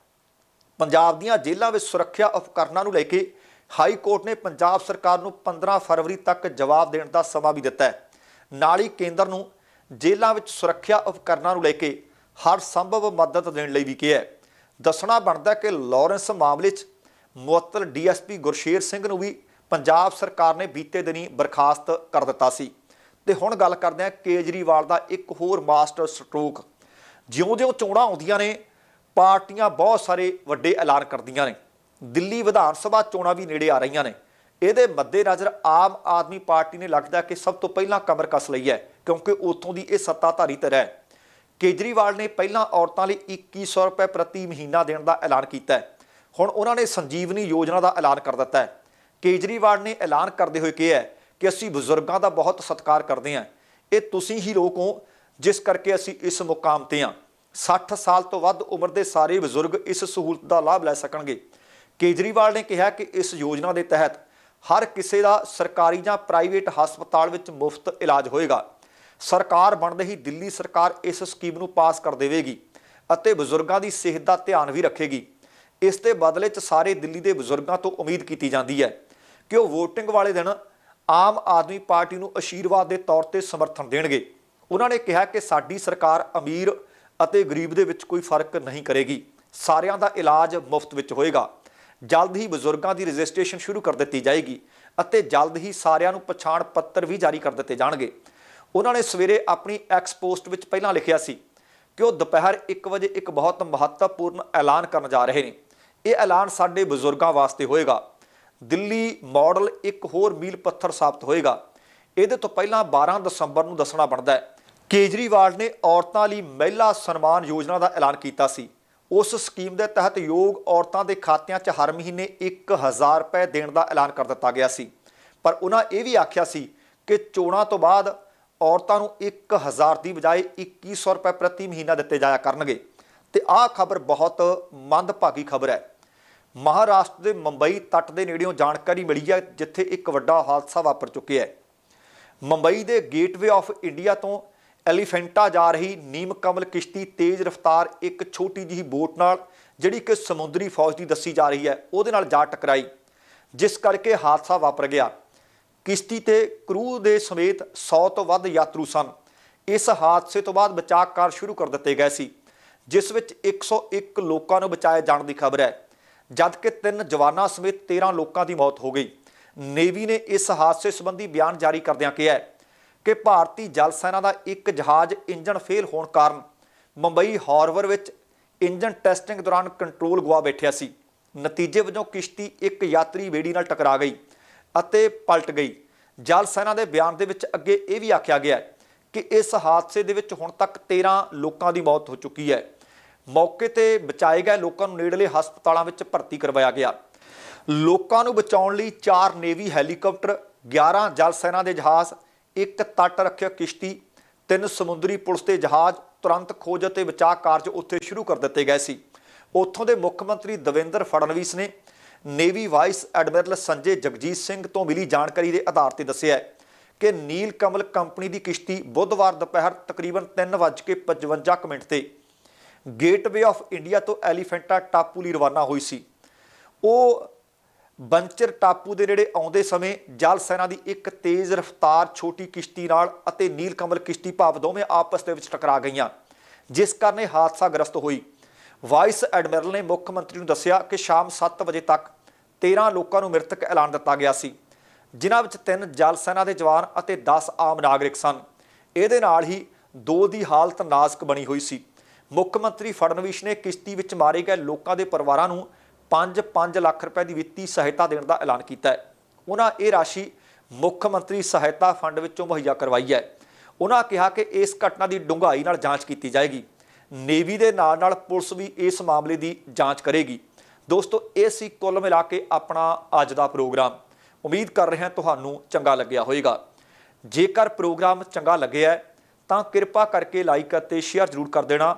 ਪੰਜਾਬ ਦੀਆਂ ਜੇਲ੍ਹਾਂ ਵਿੱਚ ਸੁਰੱਖਿਆ ਉਪਕਰਨਾਂ ਨੂੰ ਲੈ ਕੇ ਹਾਈ ਕੋਰਟ ਨੇ ਪੰਜਾਬ ਸਰਕਾਰ ਨੂੰ 15 ਫਰਵਰੀ ਤੱਕ ਜਵਾਬ ਦੇਣ ਦਾ ਸਮਾਂ ਵੀ ਦਿੱਤਾ ਹੈ। ਨਾਲ ਹੀ ਕੇਂਦਰ ਨੂੰ ਜੇਲ੍ਹਾਂ ਵਿੱਚ ਸੁਰੱਖਿਆ ਉਪਕਰਨਾਂ ਨੂੰ ਲੈ ਕੇ ਹਰ ਸੰਭਵ ਮਦਦ ਦੇਣ ਲਈ ਵੀ ਕਿਹਾ ਹੈ। ਦੱਸਣਾ ਬਣਦਾ ਕਿ ਲਾਰੈਂਸ ਮਾਮਲੇ 'ਚ ਮੁਅੱਤਲ ਡੀਐਸਪੀ ਗੁਰਸ਼ੇਰ ਸਿੰਘ ਨੂੰ ਵੀ ਪੰਜਾਬ ਸਰਕਾਰ ਨੇ ਬੀਤੇ ਦਿਨੀ ਬਰਖਾਸਤ ਕਰ ਦਿੱਤਾ ਸੀ। ਤੇ ਹੁਣ ਗੱਲ ਕਰਦੇ ਹਾਂ ਕੇਜਰੀਵਾਲ ਦਾ ਇੱਕ ਹੋਰ ਮਾਸਟਰ ਸਟ੍ਰੋਕ। ਜਿਉਂ-ਜਿਉਂ ਚੋਣਾਂ ਆਉਂਦੀਆਂ ਨੇ, ਪਾਰਟੀਆਂ ਬਹੁਤ ਸਾਰੇ ਵੱਡੇ ਐਲਾਨ ਕਰਦੀਆਂ ਨੇ। ਦਿੱਲੀ ਵਿਧਾਨ ਸਭਾ ਚੋਣਾਂ ਵੀ ਨੇੜੇ ਆ ਰਹੀਆਂ ਨੇ। ਇਹਦੇ ਮੱਦੇਨਜ਼ਰ ਆਮ ਆਦਮੀ ਪਾਰਟੀ ਨੇ ਲੱਗਦਾ ਕਿ ਸਭ ਤੋਂ ਪਹਿਲਾਂ ਕਮਰ ਕਸ ਲਈ ਹੈ, ਕਿਉਂਕਿ ਉੱਥੋਂ ਦੀ ਇਹ ਸੱਤਾਧਾਰੀ ਧਿਰ ਹੈ ਕੇਜਰੀਵਾਲ ਨੇ ਪਹਿਲਾਂ ਔਰਤਾਂ ਲਈ 2100 ਰੁਪਏ ਪ੍ਰਤੀ ਮਹੀਨਾ ਦੇਣ ਦਾ ਐਲਾਨ ਕੀਤਾ ਹੈ। ਹੁਣ ਉਹਨਾਂ ਨੇ ਸੰਜੀਵਨੀ ਯੋਜਨਾ ਦਾ ਐਲਾਨ ਕਰ ਦਿੱਤਾ ਹੈ। ਕੇਜਰੀਵਾਲ ਨੇ ਐਲਾਨ ਕਰਦੇ ਹੋਏ ਕਿਹਾ ਹੈ ਕਿ ਅਸੀਂ ਬਜ਼ੁਰਗਾਂ ਦਾ ਬਹੁਤ ਸਤਿਕਾਰ ਕਰਦੇ ਹਾਂ। ਇਹ ਤੁਸੀਂ ਹੀ ਲੋਕ ਹੋ, ਜਿਸ ਕਰਕੇ ਅਸੀਂ ਇਸ ਮੁਕਾਮ ਤੇ ਹਾਂ। 60 ਸਾਲ ਤੋਂ ਵੱਧ ਉਮਰ ਦੇ ਸਾਰੇ ਬਜ਼ੁਰਗ ਇਸ ਸਹੂਲਤ ਦਾ ਲਾਭ ਲੈ ਸਕਣਗੇ। ਕੇਜਰੀਵਾਲ ਨੇ ਕਿਹਾ ਕਿ ਇਸ ਯੋਜਨਾ ਦੇ ਤਹਿਤ ਹਰ ਕਿਸੇ ਦਾ ਸਰਕਾਰੀ ਜਾਂ ਪ੍ਰਾਈਵੇਟ ਹਸਪਤਾਲ ਵਿੱਚ ਮੁਫਤ ਇਲਾਜ ਹੋਏਗਾ। ਸਰਕਾਰ ਬਣਦੇ ਹੀ ਦਿੱਲੀ ਸਰਕਾਰ ਇਸ ਸਕੀਮ ਨੂੰ ਪਾਸ ਕਰ ਦੇਵੇਗੀ ਅਤੇ ਬਜ਼ੁਰਗਾਂ ਦੀ ਸਿਹਤ ਦਾ ਧਿਆਨ ਵੀ ਰੱਖੇਗੀ। ਇਸ ਦੇ ਬਦਲੇ 'ਚ ਸਾਰੇ ਦਿੱਲੀ ਦੇ ਬਜ਼ੁਰਗਾਂ ਤੋਂ ਉਮੀਦ ਕੀਤੀ ਜਾਂਦੀ ਹੈ ਕਿ ਉਹ VOTING ਵਾਲੇ ਦਿਨ ਆਮ ਆਦਮੀ ਪਾਰਟੀ ਨੂੰ ਅਸ਼ੀਰਵਾਦ ਦੇ ਤੌਰ ਤੇ ਸਮਰਥਨ ਦੇਣਗੇ। ਉਹਨਾਂ ਨੇ ਕਿਹਾ ਕਿ ਸਾਡੀ ਸਰਕਾਰ ਅਮੀਰ ਅਤੇ ਗਰੀਬ ਦੇ ਵਿੱਚ ਕੋਈ ਫ਼ਰਕ ਨਹੀਂ ਕਰੇਗੀ। ਸਾਰਿਆਂ ਦਾ ਇਲਾਜ ਮੁਫਤ ਵਿੱਚ ਹੋਏਗਾ। ਜਲਦ ਹੀ ਬਜ਼ੁਰਗਾਂ ਦੀ ਰਜਿਸਟ੍ਰੇਸ਼ਨ ਸ਼ੁਰੂ ਕਰ ਦਿੱਤੀ ਜਾਏਗੀ ਅਤੇ ਜਲਦ ਹੀ ਸਾਰਿਆਂ ਨੂੰ ਪਛਾਣ ਪੱਤਰ ਵੀ ਜਾਰੀ ਕਰ ਦਿੱਤੇ ਜਾਣਗੇ। ਉਹਨਾਂ ਨੇ ਸਵੇਰੇ ਆਪਣੀ ਐਕਸ ਪੋਸਟ ਵਿੱਚ ਪਹਿਲਾਂ ਲਿਖਿਆ ਸੀ ਕਿ ਉਹ ਦੁਪਹਿਰ 1 ਵਜੇ ਇੱਕ ਬਹੁਤ ਮਹੱਤਵਪੂਰਨ ਐਲਾਨ ਕਰਨ ਜਾ ਰਹੇ ਨੇ। ਇਹ ਐਲਾਨ ਸਾਡੇ ਬਜ਼ੁਰਗਾਂ ਵਾਸਤੇ ਹੋਏਗਾ। ਦਿੱਲੀ ਮਾਡਲ ਇੱਕ ਹੋਰ ਮੀਲ ਪੱਥਰ ਸਾਬਤ ਹੋਏਗਾ। ਇਹਦੇ ਤੋਂ ਪਹਿਲਾਂ 12 ਦਸੰਬਰ ਨੂੰ ਦੱਸਣਾ ਬਣਦਾ ਹੈ। ਕੇਜਰੀਵਾਲ ਨੇ ਔਰਤਾਂ ਲਈ ਮਹਿਲਾ ਸਨਮਾਨ ਯੋਜਨਾ ਦਾ ਐਲਾਨ ਕੀਤਾ ਸੀ। ਉਸ ਸਕੀਮ ਦੇ ਤਹਿਤ ਯੋਗ ਔਰਤਾਂ ਦੇ ਖਾਤਿਆਂ 'ਚ ਹਰ ਮਹੀਨੇ 1000 ਰੁਪਏ ਦੇਣ ਦਾ ਐਲਾਨ ਕਰ ਦਿੱਤਾ ਗਿਆ ਸੀ। ਪਰ ਉਹਨਾਂ ਇਹ ਵੀ ਆਖਿਆ ਸੀ ਕਿ ਚੋਣਾਂ ਤੋਂ ਬਾਅਦ ਔਰਤਾਂ ਨੂੰ 1000 ਦੀ ਬਜਾਏ 2100 ਰੁਪਏ ਪ੍ਰਤੀ ਮਹੀਨਾ ਦਿੱਤੇ ਜਾਇਆ ਕਰਨਗੇ। ਤੇ ਆਹ ਖਬਰ ਬਹੁਤ ਮੰਦਭਾਗੀ ਖਬਰ ਹੈ। ਮਹਾਰਾਸ਼ਟਰ ਦੇ ਮੁੰਬਈ ਤੱਟ ਦੇ ਨੇੜਿਓਂ ਜਾਣਕਾਰੀ ਮਿਲੀ ਹੈ, ਜਿੱਥੇ ਇੱਕ ਵੱਡਾ ਹਾਦਸਾ ਵਾਪਰ ਚੁੱਕਿਆ ਹੈ। ਮੁੰਬਈ ਦੇ ਗੇਟਵੇ ਆਫ ਇੰਡੀਆ ਤੋਂ ਐਲੀਫੈਂਟਾ ਜਾ ਰਹੀ ਨੀਮ ਕਮਲ ਕਿਸ਼ਤੀ ਤੇਜ਼ ਰਫ਼ਤਾਰ ਇੱਕ ਛੋਟੀ ਜਿਹੀ ਬੋਟ ਨਾਲ, ਜਿਹੜੀ ਕਿ ਸਮੁੰਦਰੀ ਫੌਜ ਦੀ ਦੱਸੀ ਜਾ ਰਹੀ ਹੈ, ਉਹਦੇ ਨਾਲ ਜਾ ਟਕਰਾਈ, ਜਿਸ ਕਰਕੇ ਹਾਦਸਾ ਵਾਪਰ ਗਿਆ। ਕਿਸ਼ਤੀ ਤੇ ਕਰੂ ਦੇ ਸਮੇਤ 100 ਤੋਂ ਵੱਧ ਯਾਤਰੂ ਸਨ। ਇਸ ਹਾਦਸੇ ਤੋਂ ਬਾਅਦ ਬਚਾਅ ਕਾਰ ਸ਼ੁਰੂ ਕਰ ਦਿੱਤੇ ਗਏ ਸੀ, ਜਿਸ ਵਿੱਚ 101 ਲੋਕਾਂ ਨੂੰ ਬਚਾਏ ਜਾਣ ਦੀ ਖਬਰ ਹੈ। ਜਦਕਿ ਤਿੰਨ ਜਵਾਨਾਂ ਸਮੇਤ 13 ਲੋਕਾਂ ਦੀ ਮੌਤ ਹੋ ਗਈ। ਨੇਵੀ ਨੇ ਇਸ ਹਾਦਸੇ ਸੰਬੰਧੀ ਬਿਆਨ ਜਾਰੀ ਕਰਦਿਆਂ ਕਿਹਾ ਕਿ ਭਾਰਤੀ ਜਲ ਸੈਨਾ ਦਾ ਇੱਕ ਜਹਾਜ਼ ਇੰਜਨ ਫੇਲ ਹੋਣ ਕਾਰਨ ਮੁੰਬਈ ਹਾਰਬਰ ਵਿੱਚ ਇੰਜਨ ਟੈਸਟਿੰਗ ਦੌਰਾਨ ਕੰਟਰੋਲ ਗਵਾ ਬੈਠਿਆ ਸੀ। ਨਤੀਜੇ ਵਜੋਂ ਕਿਸ਼ਤੀ ਇੱਕ ਯਾਤਰੀ ਬੇੜੀ ਨਾਲ ਟਕਰਾ ਗਈ ਅਤੇ ਪਲਟ ਗਈ। ਜਲ ਸੈਨਾ ਦੇ ਬਿਆਨ ਦੇ ਵਿੱਚ ਅੱਗੇ ਇਹ ਵੀ ਆਖਿਆ ਗਿਆ ਕਿ ਇਸ ਹਾਦਸੇ ਦੇ ਵਿੱਚ ਹੁਣ ਤੱਕ 13 ਲੋਕਾਂ ਦੀ ਮੌਤ ਹੋ ਚੁੱਕੀ ਹੈ। ਮੌਕੇ ਤੇ ਬਚਾਏ ਗਏ ਲੋਕਾਂ ਨੂੰ ਨੇੜਲੇ ਹਸਪਤਾਲਾਂ ਵਿੱਚ ਭਰਤੀ ਕਰਵਾਇਆ ਗਿਆ। ਲੋਕਾਂ ਨੂੰ ਬਚਾਉਣ ਲਈ 4 ਨੇਵੀ ਹੈਲੀਕਾਪਟਰ 11 ਜਲ ਸੈਨਾ ਦੇ ਜਹਾਜ਼, ਇੱਕ ਤੱਟ ਰੱਖਿਅਕ ਕਿਸ਼ਤੀ, ਤਿੰਨ ਸਮੁੰਦਰੀ ਪੁਲਿਸ ਦੇ ਜਹਾਜ਼ ਤੁਰੰਤ ਖੋਜ ਅਤੇ ਬਚਾਅ ਕਾਰਜ ਉੱਥੇ ਸ਼ੁਰੂ ਕਰ ਦਿੱਤੇ ਗਏ ਸੀ। ਉੱਥੋਂ ਦੇ ਮੁੱਖ ਮੰਤਰੀ ਦਵਿੰਦਰ ਫੜਨਵੀਸ ਨੇ navy vice admiral Sanjay Jagjit Singh ਤੋਂ ਮਿਲੀ ਜਾਣਕਾਰੀ ਦੇ ਆਧਾਰ ਤੇ ਦੱਸਿਆ ਕਿ ਨੀਲ ਕਮਲ ਕੰਪਨੀ ਦੀ ਕਿਸ਼ਤੀ ਬੁੱਧਵਾਰ ਦੁਪਹਿਰ ਤਕਰੀਬਨ 3:55 ਮਿੰਟ ਤੇ ਗੇਟਵੇ ਆਫ ਇੰਡੀਆ ਤੋਂ ਐਲੀਫੈਂਟਾ ਟਾਪੂ ਲਈ ਰਵਾਨਾ ਹੋਈ ਸੀ। ਉਹ ਬੰਚਰ ਟਾਪੂ ਦੇ ਨੇੜੇ ਆਉਂਦੇ ਸਮੇਂ ਜਲ ਸੈਨਾ ਦੀ ਇੱਕ ਤੇਜ਼ ਰਫ਼ਤਾਰ ਛੋਟੀ ਕਿਸ਼ਤੀ ਨਾਲ ਅਤੇ ਨੀਲ ਕਮਲ ਕਿਸ਼ਤੀ ਭਾਵ ਦੋਵੇਂ ਆਪਸ ਦੇ ਵਿੱਚ ਟਕਰਾ ਗਈਆਂ, ਜਿਸ ਕਾਰਨ ਇਹ ਹਾਦਸਾ ਗ੍ਰਸਤ ਹੋਈ। ਵਾਈਸ ਐਡਮਿਰਲ ਨੇ ਮੁੱਖ ਮੰਤਰੀ ਨੂੰ ਦੱਸਿਆ ਕਿ ਸ਼ਾਮ 7 ਵਜੇ ਤੱਕ 13 ਲੋਕਾਂ ਨੂੰ ਮ੍ਰਿਤਕ ਐਲਾਨ ਦਿੱਤਾ ਗਿਆ ਸੀ, ਜਿਨ੍ਹਾਂ ਵਿੱਚ ਤਿੰਨ ਜਲ ਸੈਨਾ ਦੇ ਜਵਾਨ ਅਤੇ 10 ਆਮ ਨਾਗਰਿਕ ਸਨ। ਇਹਦੇ ਨਾਲ ਹੀ ਦੋ ਦੀ ਹਾਲਤ ਨਾਜ਼ੁਕ ਬਣੀ ਹੋਈ ਸੀ। ਮੁੱਖ ਮੰਤਰੀ ਫੜਨਵੀਸ ਨੇ ਕਿਸ਼ਤੀ ਵਿੱਚ ਮਾਰੇ ਗਏ ਲੋਕਾਂ ਦੇ ਪਰਿਵਾਰਾਂ ਨੂੰ 5-5 ਲੱਖ ਰੁਪਏ ਦੀ ਵਿੱਤੀ ਸਹਾਇਤਾ ਦੇਣ ਦਾ ਐਲਾਨ ਕੀਤਾ ਹੈ। ਉਹਨਾਂ ਇਹ ਰਾਸ਼ੀ ਮੁੱਖ ਮੰਤਰੀ ਸਹਾਇਤਾ ਫੰਡ ਵਿੱਚੋਂ ਮੁਹੱਈਆ ਕਰਵਾਈ ਹੈ। ਉਹਨਾਂ ਕਿਹਾ ਕਿ ਇਸ ਘਟਨਾ ਦੀ ਡੂੰਘਾਈ ਨਾਲ ਜਾਂਚ ਕੀਤੀ ਜਾਏਗੀ। ਨੇਵੀ ਦੇ ਨਾਲ ਨਾਲ ਪੁਲਿਸ ਵੀ ਇਸ ਮਾਮਲੇ ਦੀ ਜਾਂਚ ਕਰੇਗੀ। ਦੋਸਤੋ, ਇਹ ਸੀ ਕੁੱਲ ਮਿਲਾ ਕੇ ਆਪਣਾ ਅੱਜ ਦਾ ਪ੍ਰੋਗਰਾਮ। ਉਮੀਦ ਕਰ ਰਹੇ ਹਾਂ ਤੁਹਾਨੂੰ ਚੰਗਾ ਲੱਗਿਆ ਹੋਵੇਗਾ। ਜੇਕਰ ਪ੍ਰੋਗਰਾਮ ਚੰਗਾ ਲੱਗਿਆ ਤਾਂ ਕਿਰਪਾ ਕਰਕੇ ਲਾਈਕ ਅਤੇ ਸ਼ੇਅਰ ਜ਼ਰੂਰ ਕਰ ਦੇਣਾ।